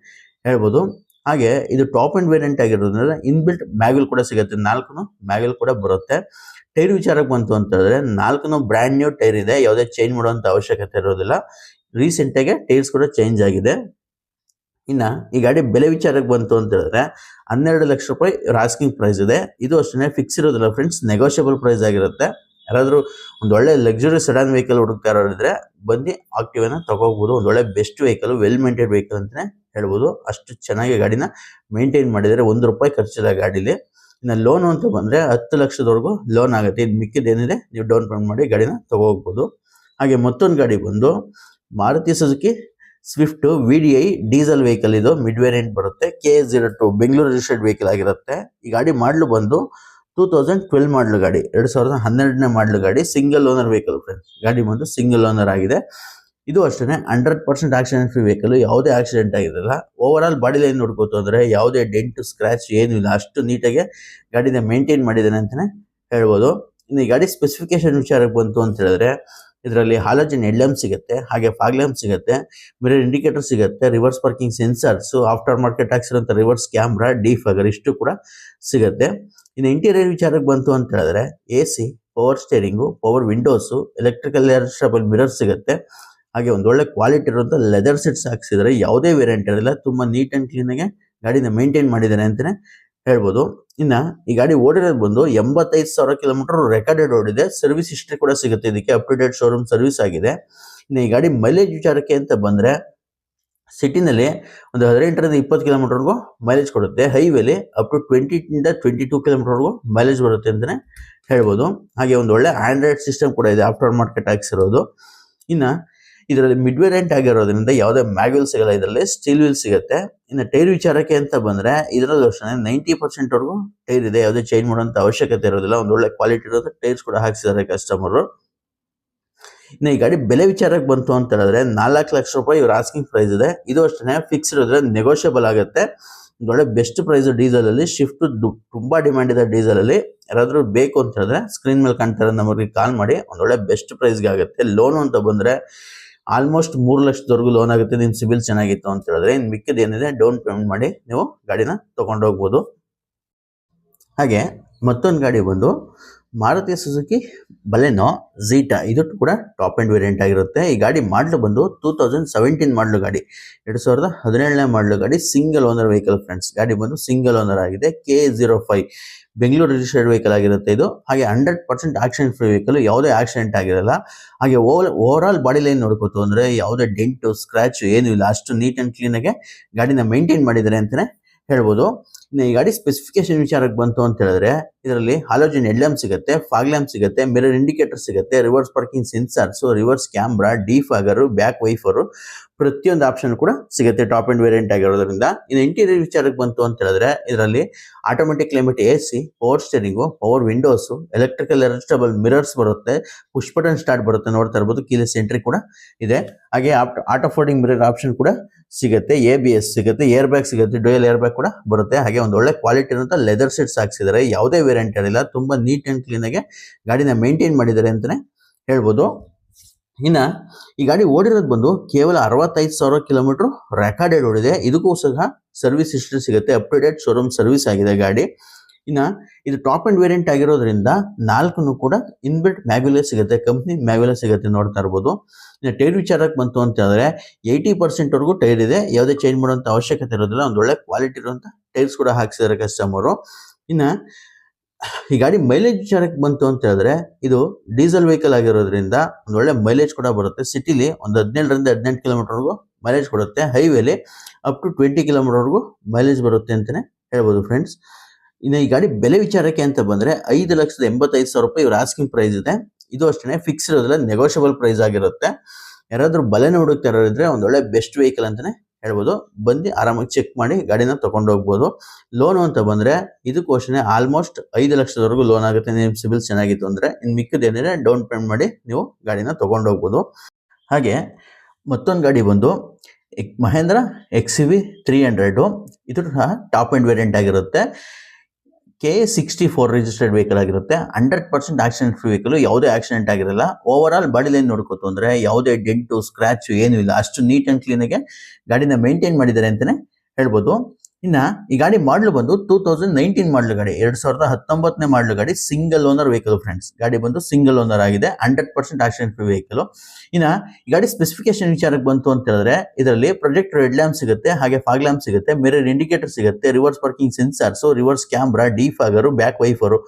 ಹೇಳ್ಬೋದು. ಹಾಗೆ ಇದು ಟಾಪ್ ಅಂಡ್ ವೇರಿಯಂಟ್ ಆಗಿರೋದ್ರಿಂದ ಇನ್ಬಿಲ್ಟ್ ಮ್ಯಾಗಲ್ ಕೂಡ ಸಿಗುತ್ತೆ. ನಾಲ್ಕು ಮ್ಯಾಗಲ್ ಕೂಡ ಬರುತ್ತೆ. ಟೈರ್ ವಿಚಾರಕ್ಕೆ ಬಂತು ಅಂತ ಹೇಳಿದ್ರೆ ನಾಲ್ಕು ಬ್ರ್ಯಾಂಡ್ ನ್ಯೂ ಟೈರ್ ಇದೆ. ಯಾವುದೇ ಚೇಂಜ್ ಮಾಡುವಂತ ಅವಶ್ಯಕತೆ ಇರೋದಿಲ್ಲ. ರೀಸೆಂಟ್ ಆಗಿ ಟೈರ್ಸ್ ಕೂಡ ಚೇಂಜ್ ಆಗಿದೆ. ಇನ್ನ ಈ ಗಾಡಿ ಬೆಲೆ ವಿಚಾರಕ್ಕೆ ಬಂತು ಅಂತ ಹೇಳಿದ್ರೆ ಹನ್ನೆರಡು ಲಕ್ಷ ರೂಪಾಯಿ ರಾಸ್ಕಿಂಗ್ ಪ್ರೈಸ್ ಇದೆ. ಇದು ಅಷ್ಟೇ ಫಿಕ್ಸ್ ಇರೋದಿಲ್ಲ ಫ್ರೆಂಡ್ಸ್ ನೆಗೋಷಿಯಬಲ್ ಪ್ರೈಸ್ ಆಗಿರುತ್ತೆ. ಯಾರಾದರೂ ಒಂದು ಒಳ್ಳೆ ಲಕ್ಸುರಿ ಸಡನ್ ವೆಹಿಕಲ್ ಹುಡುಕ್ತಾ ಇರೋರಿದ್ರೆ ಬಂದು ಆಕ್ಟಿವನ್ನ ತಗೋಬಹುದು ಒಂದು ಒಳ್ಳೆ best vehicle well maintain vehicle ಅಂತಾನೆ ಹೇಳ್ಬೋದು. ಅಷ್ಟು ಚೆನ್ನಾಗಿ ಗಾಡಿನ ಮೇಂಟೈನ್ ಮಾಡಿದರೆ ಒಂದು ರೂಪಾಯಿ ಖರ್ಚಿಲ್ಲ ಗಾಡೀಲಿ. ಇನ್ನು ಲೋನ್ ಅಂತ ಬಂದ್ರೆ ಹತ್ತು ಲಕ್ಷದವರೆಗೂ ಲೋನ್ ಆಗುತ್ತೆ. ಇದು ಮಿಕ್ಕಿದೇನಿದೆ ನೀವು ಡೌನ್ ಪೇಮೆಂಟ್ ಮಾಡಿ ಗಾಡಿನ ತೊಗೋಗ್ಬೋದು ಹಾಗೆ ಮತ್ತೊಂದು ಗಾಡಿ ಬಂದು Maruti Suzuki Swift V D I diesel vehicle ಇದು. ಮಿಡ್ ವೇರಿಯಂಟ್ ಬರುತ್ತೆ. K zero two Bengaluru registered vehicle ಆಗಿರುತ್ತೆ. ಈ ಗಾಡಿ ಮಾಡಲು ಬಂದು ಟೂ ತೌಸಂಡ್ ಟ್ವೆಲ್ ಮಾಡಲು ಗಾಡಿ. ಎರಡು ಸಾವಿರದ ಹನ್ನೆರಡನೇ ಮಾಡಲು ಗಾಡಿ. ಸಿಂಗಲ್ ಓನರ್ ವೆಹಿಕಲ್ ಫ್ರೆಂಡ್ಸ್ ಗಾಡಿ ಬಂದು ಸಿಂಗಲ್ ಓನರ್ ಆಗಿದೆ. ಇದು ಅಷ್ಟೇ hundred percent accident free vehicle ಯಾವುದೇ ಆಕ್ಸಿಡೆಂಟ್ ಆಗಿರಲ್ಲ. ಓವರ್ ಆಲ್ ಬಾಡಿ ಲೈನ್ ನೋಡ್ಕೋತು ಅಂದರೆ ಯಾವುದೇ ಡೆಂಟ್ ಸ್ಕ್ರಾಚ್ ಏನೂ ಇಲ್ಲ. ಅಷ್ಟು ನೀಟಾಗಿ ಗಾಡಿನ ಮೇಂಟೈನ್ ಮಾಡಿದ್ದಾನೆ ಅಂತಲೇ ಹೇಳ್ಬೋದು. ಇನ್ನು ಈ ಗಾಡಿ ಸ್ಪೆಸಿಫಿಕೇಶನ್ ವಿಚಾರಕ್ಕೆ ಬಂತು ಅಂತ ಹೇಳಿದ್ರೆ, ಇದರಲ್ಲಿ ಹಾಲಜಿನ್ ಲ್ಯಾಂಪ್ ಸಿಗುತ್ತೆ, ಹಾಗೆ ಫಾಗ್ ಲ್ಯಾಂಪ್ ಸಿಗುತ್ತೆ ಮಿರರ್ ಇಂಡಿಕೇಟರ್ ಸಿಗುತ್ತೆ reverse parking sensors after market ಹಾಕ್ಸಿರೋಂಥ reverse camera defogger ಇಷ್ಟು ಕೂಡ ಸಿಗುತ್ತೆ. ಇನ್ನು ಇಂಟೀರಿಯರ್ ವಿಚಾರಕ್ಕೆ ಬಂತು ಅಂತ ಹೇಳಿದ್ರೆ A power steering power windows electrical adjustable mirror ಸಿಗುತ್ತೆ. ಹಾಗೆ ಒಂದು ಒಳ್ಳೆ ಕ್ವಾಲಿಟಿ ಇರುವಂಥ ಲೆದರ್ ಸೆಟ್ಸ್ ಹಾಕ್ಸಿದ್ರೆ ಯಾವುದೇ ವೇರಿಯಂಟ್ ಇರಲಿಲ್ಲ ತುಂಬ ನೀಟ್ ಆ್ಯಂಡ್ ಕ್ಲೀನಾಗೆ ಗಾಡಿನ ಮೇಂಟೈನ್ ಮಾಡಿದ್ದಾರೆ ಅಂತಲೇ ಹೇಳ್ಬೋದು. ಇನ್ನು ಈ ಗಾಡಿ ಓಡಿರೋದು ಬಂದು ಎಂಬತ್ತೈದು ಸಾವಿರ ಕಿಲೋಮೀಟರ್ ರೆಕಾರ್ಡೆಡ್ ಓಡಿದೆ. ಸರ್ವಿಸ್ ಹಿಸ್ಟ್ರಿ ಕೂಡ ಸಿಗುತ್ತೆ. ಇದಕ್ಕೆ up to date showroom service ಆಗಿದೆ. ಇನ್ನು ಈ ಗಾಡಿ ಮೈಲೇಜ್ ವಿಚಾರಕ್ಕೆ ಅಂತ ಬಂದರೆ ಸಿಟಿನಲ್ಲಿ ಒಂದು ಹದಿನೆಂಟರಿಂದ ಇಪ್ಪತ್ತು ಕಿಲೋಮೀಟರ್ಗೂ ಮೈಲೇಜ್ ಕೊಡುತ್ತೆ. ಹೈವೇಲಿ ಅಪ್ ಟು ಟ್ವೆಂಟಿಯಿಂದ ಟ್ವೆಂಟಿ ಟೂ ಕಿಲೋಮೀಟರ್ವರೆಗೂ ಮೈಲೇಜ್ ಬರುತ್ತೆ ಅಂತಲೇ ಹೇಳ್ಬೋದು. ಹಾಗೆ ಒಂದು ಒಳ್ಳೆ ಆಂಡ್ರಾಯ್ಡ್ ಸಿಸ್ಟಮ್ ಕೂಡ ಇದೆ. ಆಫ್ಟರ್ ಮಾರ್ಕೆಟ್ ಹಾಕ್ಸಿರೋದು. ಇನ್ನು ಇದರಲ್ಲಿ ಮಿಡ್ ವೇರಿಯಂಟ್ ಆಗಿರೋದ್ರಿಂದ ಯಾವುದೇ ಮ್ಯಾಗ್ವಿಲ್ ಸಿಗಲ್ಲ. ಇದರಲ್ಲಿ ಸ್ಟೀಲ್ ವೀಲ್ ಸಿಗುತ್ತೆ. ಇನ್ನು ಟೈರ್ ವಿಚಾರಕ್ಕೆ ಅಂತ ಬಂದ್ರೆ ಇದರಲ್ಲಿ ಅಷ್ಟೇ ನೈಂಟಿ ಪರ್ಸೆಂಟ್ ವರೆಗೂ ಟೈರ್ ಇದೆ. ಯಾವುದೇ ಚೇಂಜ್ ಮಾಡುವಂತ ಅವಶ್ಯಕತೆ ಇರೋದಿಲ್ಲ. ಒಂದು ಒಳ್ಳೆ ಕ್ವಾಲಿಟಿ ಇರೋದು ಟೈರ್ಸ್ ಕೂಡ ಹಾಕ್ಸಿದ್ದಾರೆ ಕಸ್ಟಮರ್ ಇನ್ನು ಈ ಗಾಡಿ ಬೆಲೆ ವಿಚಾರಕ್ಕೆ ಬಂತು ಅಂತ ಹೇಳಿದ್ರೆ ನಾಲ್ಕು ಲಕ್ಷ ರೂಪಾಯಿ ಇವ್ರ ಆಸ್ಕಿಂಗ್ ಪ್ರೈಸ್ ಇದೆ. ಇದು ಅಷ್ಟೇ ಫಿಕ್ಸ್ ಇರೋದ್ರೆ ನೆಗೋಷಿಯಬಲ್ ಆಗುತ್ತೆ. ಒಂದೊಳ್ಳೆ ಬೆಸ್ಟ್ ಪ್ರೈಸ್ ಡೀಸೆಲ್ ಅಲ್ಲಿ ಶಿಫ್ಟ್ ತುಂಬಾ ಡಿಮ್ಯಾಂಡ್ ಇದೆ ಡೀಸೆಲ್ ಅಲ್ಲಿ. ಯಾರಾದ್ರೂ ಬೇಕು ಅಂತ ಹೇಳಿದ್ರೆ ಸ್ಕ್ರೀನ್ ಮೇಲೆ ಕಾಣ್ತಾರೆ ನಮಗೆ ಕಾಲ್ ಮಾಡಿ. ಒಂದೊಳ್ಳೆ ಬೆಸ್ಟ್ ಪ್ರೈಸ್ಗೆ ಆಗುತ್ತೆ. ಲೋನ್ ಅಂತ ಬಂದ್ರೆ ಆಲ್ಮೋಸ್ಟ್ ಮೂರು ಲಕ್ಷದವರೆಗೂ ಲೋನ್ ಆಗುತ್ತೆ, ನಿಮ್ ಸಿಬಿಲ್ ಚೆನ್ನಾಗಿತ್ತು ಅಂತ ಹೇಳಿದ್ರೆ, ಇನ್ ಮಿಕ್ಕಿದ ಏನಿದೆ ಡೌನ್ ಪೇಮೆಂಟ್ ಮಾಡಿ ನೀವು ಗಾಡಿನ ತಗೊಂಡೋಗ್ಬೋದು. ಹಾಗೆ ಮತ್ತೊಂದು ಗಾಡಿ ಬಂದು ಮಾರುತಿ ಸುಜುಕಿ, ಬಲೆನೋ, ಝೀಟಾ ಇದು ಕೂಡ ಟಾಪ್ ಆ್ಯಂಡ್ ವೇರಿಯಂಟ್ ಆಗಿರುತ್ತೆ. ಈ ಗಾಡಿ ಮಾಡಲು ಬಂದು ಟೂ ತೌಸಂಡ್ ಸೆವೆಂಟೀನ್ ಮಾಡಲು ಗಾಡಿ. ಎರಡು ಸಾವಿರದ ಹದಿನೇಳನೇ ಮಾಡಲು ಗಾಡಿ ಸಿಂಗಲ್ ಓನರ್ ವೆಹಿಕಲ್ ಫ್ರೆಂಡ್ಸ್ ಗಾಡಿ ಬಂದು ಸಿಂಗಲ್ ಓನರ್ ಆಗಿದೆ K zero five Bengaluru registered vehicle ಆಗಿರುತ್ತೆ ಇದು. ಹಾಗೆ hundred percent accident free vehicle ಯಾವುದೇ ಆಕ್ಸಿಡೆಂಟ್ ಆಗಿರಲ್ಲ. ಹಾಗೆ ಓವರ್ ಆಲ್ ಬಾಡಿ ಲೈನ್ ನೋಡ್ಕೋತು ಅಂದರೆ ಯಾವುದೇ ಡೆಂಟು ಸ್ಕ್ರಾಚ್ ಏನು ಇಲ್ಲ. ಅಷ್ಟು ನೀಟ್ ಆ್ಯಂಡ್ ಕ್ಲೀನ್ ಆಗಿ ಗಾಡಿನ ಮೇಂಟೈನ್ ಮಾಡಿದ್ದಾರೆ ಅಂತಲೇ ಹೇಳ್ಬೋದು. ಈ ಗಾಡಿ ಸ್ಪೆಸಿಫಿಕೇಶನ್ ವಿಚಾರಕ್ಕೆ ಬಂತು ಅಂತ ಹೇಳಿದ್ರೆ, ಇದರಲ್ಲಿ ಹಾಲೋಜನ್ ಲ್ಯಾಂಪ್ ಸಿಗುತ್ತೆ ಫಾಗ್ಲ್ಯಾಂಪ್ ಸಿಗುತ್ತೆ ಮಿರರ್ ಇಂಡಿಕೇಟರ್ ಸಿಗುತ್ತೆ reverse parking sensors reverse camera defogger back wiper ಪ್ರತಿಯೊಂದು ಆಪ್ಷನ್ ಕೂಡ ಸಿಗುತ್ತೆ ಟಾಪ್ ಅಂಡ್ ವೇರಿಯಂಟ್ ಆಗಿರೋದ್ರಿಂದ. ಇನ್ನು ಇಂಟೀರಿಯರ್ ವಿಚಾರಕ್ಕೆ ಬಂತು ಅಂತ ಹೇಳಿದ್ರೆ, ಇದರಲ್ಲಿ automatic climate A C power steering power windows electrical adjustable mirrors ಬರುತ್ತೆ ಪುಷ್ ಬಟನ್ ಸ್ಟಾರ್ಟ್ ಬರುತ್ತೆ, ನೋಡ್ತಾ ಇರ್ಬೋದು ಕೀಲೆಸ್ ಎಂಟ್ರಿ ಕೂಡ ಇದೆ. ಹಾಗೆ ಆಟೋ ಫೋಲ್ಡಿಂಗ್ ಮಿರರ್ ಆಪ್ಷನ್ ಕೂಡ ಸಿಗುತ್ತೆ ಎ ಸಿಗುತ್ತೆ ಏರ್ ಬ್ಯಾಗ್ ಸಿಗುತ್ತೆ ಡೋಯಲ್ ಏರ್ ಬ್ಯಾಗ್ ಕೂಡ ಬರುತ್ತೆ. ಹಾಗೆ ಒಂದು ಒಳ್ಳೆ ಕ್ವಾಲಿಟಿ ಅಂತ ಲೆದರ್ ಸೀಟ್ಸ್ ಹಾಕ್ಸಿದ್ದಾರೆ ಯಾವುದೇ ವೇರಿಯಂಟ್ ಇರಲಿಲ್ಲ ತುಂಬಾ ನೀಟ್ ಅಂಡ್ ಕ್ಲೀನ್ ಆಗಿ ಗಾಡಿನ ಮೇಂಟೈನ್ ಮಾಡಿದ್ದಾರೆ ಅಂತಾನೆ ಹೇಳ್ಬೋದು. ಇನ್ನ ಈ ಗಾಡಿ ಓಡಿರೋದು ಬಂದು ಕೇವಲ ಅರವತ್ತೈದು ಸಾವಿರ ಕಿಲೋಮೀಟರ್ ರೆಕಾರ್ಡೆಡ್ ಓಡಿದೆ. ಇದಕ್ಕೂ ಸಹ ಸರ್ವಿಸ್ ಹಿಸ್ಟ್ರಿ ಸಿಗುತ್ತೆ. Up to date showroom service ಆಗಿದೆ ಗಾಡಿ. ಇನ್ನ ಇದು ಟಾಪ್ ಅಂಡ್ ವೇರಿಯಂಟ್ ಆಗಿರೋದ್ರಿಂದ ನಾಲ್ಕು ಕೂಡ ಇನ್ಬಿಲ್ಟ್ ಮ್ಯಾಗ್ಯುಲೇ ಸಿಗುತ್ತೆ ಕಂಪ್ನಿ ಮ್ಯಾಗ್ಯುಲೇ ಸಿಗುತ್ತೆ ನೋಡ್ತಾ ಇರ್ಬೋದು. ಇನ್ನು ಟೈರ್ ವಿಚಾರಕ್ಕೆ ಬಂತು ಅಂತ ಹೇಳಿದ್ರೆ ಏಯ್ಟಿ ಪರ್ಸೆಂಟ್ ವರೆಗೂ ಟೈರ್ ಇದೆ. ಯಾವುದೇ ಚೇಂಜ್ ಮಾಡುವಂಥ ಅವಶ್ಯಕತೆ ಇರೋದಿಲ್ಲ. ಒಂದು ಒಳ್ಳೆ ಕ್ವಾಲಿಟಿ ಇರುವಂಥ ಟೈರ್ಸ್ ಕೂಡ ಹಾಕ್ಸಿದ್ದಾರೆ ಕಸ್ಟಮರು ಇನ್ನ ಈ ಗಾಡಿ ಮೈಲೇಜ್ ವಿಚಾರಕ್ಕೆ ಬಂತು ಅಂತ ಹೇಳಿದ್ರೆ ಇದು ಡೀಸೆಲ್ ವೆಹಿಕಲ್ ಆಗಿರೋದ್ರಿಂದ ಒಂದು ಒಳ್ಳೆ ಮೈಲೇಜ್ ಕೂಡ ಬರುತ್ತೆ. ಸಿಟಿಲಿ ಒಂದು ಹದಿನೇಳರಿಂದ ಹದಿನೆಂಟು ಕಿಲೋಮೀಟರ್ವರೆಗೂ ಮೈಲೇಜ್ ಕೊಡುತ್ತೆ. ಹೈವೇಲಿ ಅಪ್ ಟು ಟ್ವೆಂಟಿ ಕಿಲೋಮೀಟರ್ವರೆಗೂ ಮೈಲೇಜ್ ಬರುತ್ತೆ ಅಂತಲೇ ಹೇಳ್ಬೋದು ಫ್ರೆಂಡ್ಸ್ ಇನ್ನು ಈ ಗಾಡಿ ಬೆಲೆ ವಿಚಾರಕ್ಕೆ ಅಂತ ಬಂದರೆ ಐದು ಲಕ್ಷದ ಎಂಬತ್ತೈದು ಸಾವಿರ ರೂಪಾಯಿ ಇವ್ರ ಆಸ್ಕಿಂಗ್ ಪ್ರೈಸ್ ಇದೆ. ಇದು ಅಷ್ಟೇ ಫಿಕ್ಸ್ ಇರೋದಿಲ್ಲ ನೆಗೋಷಿಯಬಲ್ ಪ್ರೈಸ್ ಆಗಿರುತ್ತೆ. ಯಾರಾದರೂ ಬಲೆ ಹುಡುಕ್ತಾ ಇರೋದಿದ್ರೆ ಒಂದು ಒಳ್ಳೆ ಬೆಸ್ಟ್ ವೆಹಿಕಲ್ ಅಂತಾನೆ ಹೇಳ್ಬೋದು. ಬಂದು ಆರಾಮಾಗಿ ಚೆಕ್ ಮಾಡಿ ಗಾಡಿನ ತೊಗೊಂಡು ಹೋಗ್ಬೋದು. ಲೋನ್ ಅಂತ ಬಂದ್ರೆ ಇದಕ್ಕೋಸ್ಕರ ಆಲ್ಮೋಸ್ಟ್ ಐದು ಲಕ್ಷದವರೆಗೂ ಲೋನ್ ಆಗುತ್ತೆ. ನಿಮ್ಮ ಸಿಬಿಲ್ ಚೆನ್ನಾಗಿತ್ತು ಅಂದ್ರೆ ಇನ್ನು ಮಿಕ್ಕದೇನೇ ಡೌನ್ ಪೇಮೆಂಟ್ ಮಾಡಿ ನೀವು ಗಾಡಿನ ತಗೊಂಡು ಹೋಗ್ಬೋದು. ಹಾಗೆ ಮತ್ತೊಂದು ಗಾಡಿ ಬಂದು Mahindra X V three hundred ಇದು ಸಹ ಟಾಪ್ ಎಂಡ್ ವೇರಿಯಂಟ್ ಆಗಿರುತ್ತೆ. K sixty four registered vehicle ಆಗಿರುತ್ತೆ. Hundred percent accident free vehicle ಯಾವುದೇ ಆಕ್ಸಿಡೆಂಟ್ ಆಗಿರಲ್ಲ. ಓವರ್ ಆಲ್ ಬಾಡಿ ಲೈನ್ ನೋಡ್ಕೋತು ಅಂದ್ರೆ ಯಾವುದೇ ಡೆಂಟು ಸ್ಕ್ರಾಚ್ ಏನೂ ಇಲ್ಲ. ಅಷ್ಟು ನೀಟ್ ಅಂಡ್ ಕ್ಲೀನ್ ಆಗಿ ಗಾಡಿನ ಮೇಂಟೈನ್ ಮಾಡಿದ್ದಾರೆ ಅಂತಾನೆ ಹೇಳ್ಬೋದು. ಇನ್ನ ಈ ಗಾಡಿ ಮಾಡಲು ಬಂದು ಟೂ ತೌಸಂಡ್ ನೈನ್ಟೀನ್ ಮಾಡಲು ಗಾಡಿ, ಎರಡ್ ಸಾವಿರದ ಹತ್ತೊಂಬತ್ತನೇ ಮಾಡಲು ಗಾಡಿ ಸಿಂಗಲ್ ಓನರ್ ವೆಹಿಕಲ್ ಫ್ರೆಂಡ್ಸ್ ಗಾಡಿ ಬಂದು ಸಿಂಗಲ್ ಓನರ್ ಆಗಿದೆ hundred percent accident free vehicle ಇನ್ನ ಈ ಗಾಡಿ ಸ್ಪೆಸಿಫಿಕೇಶನ್ ವಿಚಾರಕ್ಕೆ ಬಂತು ಅಂತ ಹೇಳಿದ್ರೆ, ಇದರಲ್ಲಿ ಪ್ರೊಜೆಕ್ಟ್ ರೆಡ್ ಲ್ಯಾಂಪ್ ಸಿಗುತ್ತೆ, ಹಾಗೆ ಫಾಗ್ ಲ್ಯಾಂಪ್ ಸಿಗುತ್ತೆ ಮಿರರ್ ಇಂಡಿಕೇಟರ್ ಸಿಗುತ್ತೆ reverse parking sensors reverse camera defogger back wiper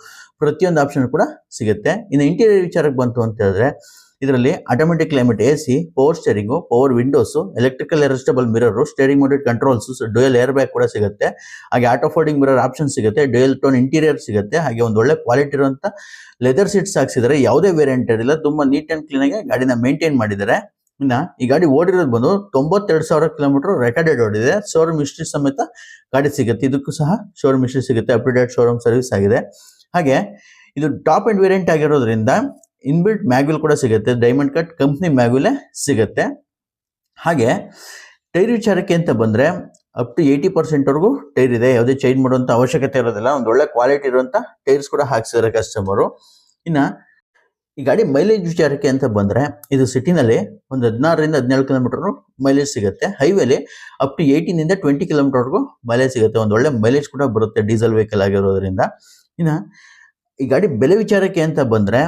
ಪ್ರತಿಯೊಂದು ಆಪ್ಷನ್ ಕೂಡ ಸಿಗುತ್ತೆ. ಇನ್ನು ಇಂಟೀರಿಯರ್ ವಿಚಾರಕ್ಕೆ ಬಂತು ಅಂತ ಹೇಳಿದ್ರೆ ಇದರಲ್ಲಿ automatic climate A C power steering power windows electrical adjustable mirror steering mounted controls dual air bag ಕೂಡ ಸಿಗುತ್ತೆ. ಹಾಗೆ ಆಟೋ ಫೋಲ್ಡಿಂಗ್ ಮಿರರ್ ಆಪ್ಷನ್ ಸಿಗುತ್ತೆ ಡುಯಲ್ ಟೋನ್ ಇಂಟೀರಿಯರ್ ಸಿಗುತ್ತೆ. ಹಾಗೆ ಒಂದು ಒಳ್ಳೆ ಕ್ವಾಲಿಟಿ ಇರುವಂತ ಲೆದರ್ ಸೀಟ್ಸ್ ಹಾಕ್ಸಿದ್ದಾರೆ ಯಾವುದೇ ವೇರಿಯಂಟ್ ಇರಲಿಲ್ಲ, ತುಂಬಾ ನೀಟ್ ಕ್ಲೀನ್ ಆಗಿ ಗಾಡಿನ ಮೇಂಟೈನ್ ಮಾಡಿದ್ದಾರೆ. ಇನ್ನ ಈ ಗಾಡಿ ಓಡಿರೋದು ಬಂದು ತೊಂಬತ್ತೆರಡು ಸಾವಿರ ಕಿಲೋಮೀಟರ್ ರೆಕಾರ್ಡೆಡ್ ಓಡಿದೆ. ಶೋರೂಮ್ ಹಿಸ್ಟ್ರಿ ಸಮೇತ ಗಾಡಿ ಸಿಗುತ್ತೆ. ಇದಕ್ಕೂ ಸಹ ಶೋರೂಮ್ ಹಿಸ್ಟ್ರಿ ಸಿಗುತ್ತೆ. ಅಪ್ಡೇಟೆಡ್ ಶೋರೂಮ್ ಸರ್ವಿಸ್ ಆಗಿದೆ. ಹಾಗೆ ಇದು ಟಾಪ್ ಅಂಡ್ ವೇರಿಯಂಟ್ ಆಗಿರೋದ್ರಿಂದ ಇನ್ಬಿಲ್ಟ್ ಮ್ಯಾಗ್ವಿಲ್ ಕೂಡ ಸಿಗುತ್ತೆ. ಡೈಮಂಡ್ ಕಟ್ ಕಂಪ್ನಿ ಮ್ಯಾಗ್ವಿಲೇ ಸಿಗುತ್ತೆ. ಹಾಗೆ ಟೈರ್ ವಿಚಾರಕ್ಕೆ ಅಂತ ಬಂದರೆ ಅಪ್ ಟು ಏಯ್ಟಿ ಪರ್ಸೆಂಟ್ ವರೆಗೂ ಟೈರ್ ಇದೆ. ಯಾವುದೇ ಚೇಂಜ್ ಮಾಡುವಂಥ ಅವಶ್ಯಕತೆ ಇರೋದಿಲ್ಲ. ಒಂದು ಒಳ್ಳೆ ಕ್ವಾಲಿಟಿ ಇರುವಂಥ ಟೈರ್ಸ್ ಕೂಡ ಹಾಕ್ಸಿದ್ದಾರೆ ಕಸ್ಟಮರು ಇನ್ನು ಈ ಗಾಡಿ ಮೈಲೇಜ್ ವಿಚಾರಕ್ಕೆ ಅಂತ ಬಂದರೆ ಇದು ಸಿಟಿನಲ್ಲಿ ಒಂದು ಹದಿನಾರರಿಂದ ಹದಿನೇಳು ಕಿಲೋಮೀಟರ್ ಮೈಲೇಜ್ ಸಿಗುತ್ತೆ. ಹೈವೇಲಿ ಅಪ್ ಟು ಏಯ್ಟೀನಿಂದ ಟ್ವೆಂಟಿ ಕಿಲೋಮೀಟರ್ವರೆಗೂ ಮೈಲೇಜ್ ಸಿಗುತ್ತೆ. ಒಂದು ಒಳ್ಳೆ ಮೈಲೇಜ್ ಕೂಡ ಬರುತ್ತೆ ಡೀಸೆಲ್ ವೆಹಿಕಲ್ ಆಗಿರೋದ್ರಿಂದ. ಇನ್ನು ಈ ಗಾಡಿ ಬೆಲೆ ವಿಚಾರಕ್ಕೆ ಅಂತ ಬಂದ್ರೆ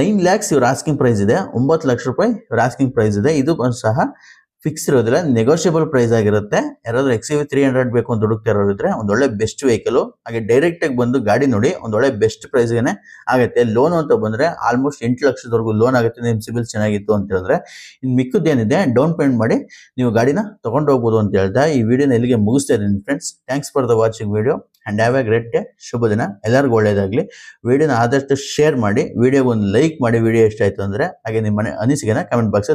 ನೈನ್ ಲ್ಯಾಕ್ಸ್ ಇವ್ರ ಆಸ್ಕಿಂಗ್ ಪ್ರೈಸ್ ಇದೆ, ಒಂಬತ್ತು ಲಕ್ಷ ರೂಪಾಯಿ ಇವ್ರ ಆಸ್ಕಿಂಗ್ ಪ್ರೈಸ್ ಇದೆ. ಇದು ಸಹ ಫಿಕ್ಸ್ ಇರೋದಿಲ್ಲ ನೆಗೋಷಿಯಬಲ್ ಪ್ರೈಸ್ ಆಗಿರುತ್ತೆ. ಯಾರಾದ್ರೂ ಎಕ್ಸ್ ವಿ ತ್ರೀ ಹಂಡ್ರೆಡ್ ಬೇಕು ಅಂತ ಹುಡುಕ್ತಾ ಇರೋರಿದ್ರೆ ಒಂದೊಳ್ಳೆ ಬೆಸ್ಟ್ ವೆಹಿಕಲ್ ಹಾಗೆ ಡೈರೆಕ್ಟ್ ಆಗಿ ಬಂದು ಗಾಡಿ ನೋಡಿ ಒಂದೊಳ್ಳೆ ಬೆಸ್ಟ್ ಪ್ರೈಸ್ಗೆ ಆಗುತ್ತೆ. ಲೋನ್ ಅಂತ ಬಂದ್ರೆ ಆಲ್ಮೋಸ್ಟ್ ಎಂಟು ಲಕ್ಷದವರೆಗೂ ಲೋನ್ ಆಗುತ್ತೆ, ನಿಮ್ ಸಿಬಿಲ್ ಚೆನ್ನಾಗಿತ್ತು ಅಂತ ಹೇಳಿದ್ರೆ. ಇನ್ನು ಮಿಕ್ಕದ್ದೇನಿದೆ ಡೌನ್ ಪೇಮೆಂಟ್ ಮಾಡಿ ನೀವು ಗಾಡಿನ ತೊಗೊಂಡು ಹೋಗ್ಬೋದು ಅಂತ ಹೇಳ್ತಾ ಈ ವಿಡಿಯೋನ ಇಲ್ಲಿಗೆ ಮುಗಿಸ್ತಾ ಇದ್ದೀನಿ friends thanks for the watching video and have a great day ಶುಭ ದಿನ. ಎಲ್ಲರಿಗೂ ಒಳ್ಳೆಯದಾಗಲಿ. ವಿಡಿಯೋನ ಆದಷ್ಟು ಶೇರ್ ಮಾಡಿ. ವಿಡಿಯೋ ಒಂದು ಲೈಕ್ ಮಾಡಿ. ವಿಡಿಯೋ ಎಷ್ಟಾಯ್ತು ಅಂದ್ರೆ ಹಾಗೆ ನಿಮ್ಮ ಮನೆ ಅನಿಸಿಕೆನ ಕಮೆಂಟ್ ಬಾಕ್ಸ್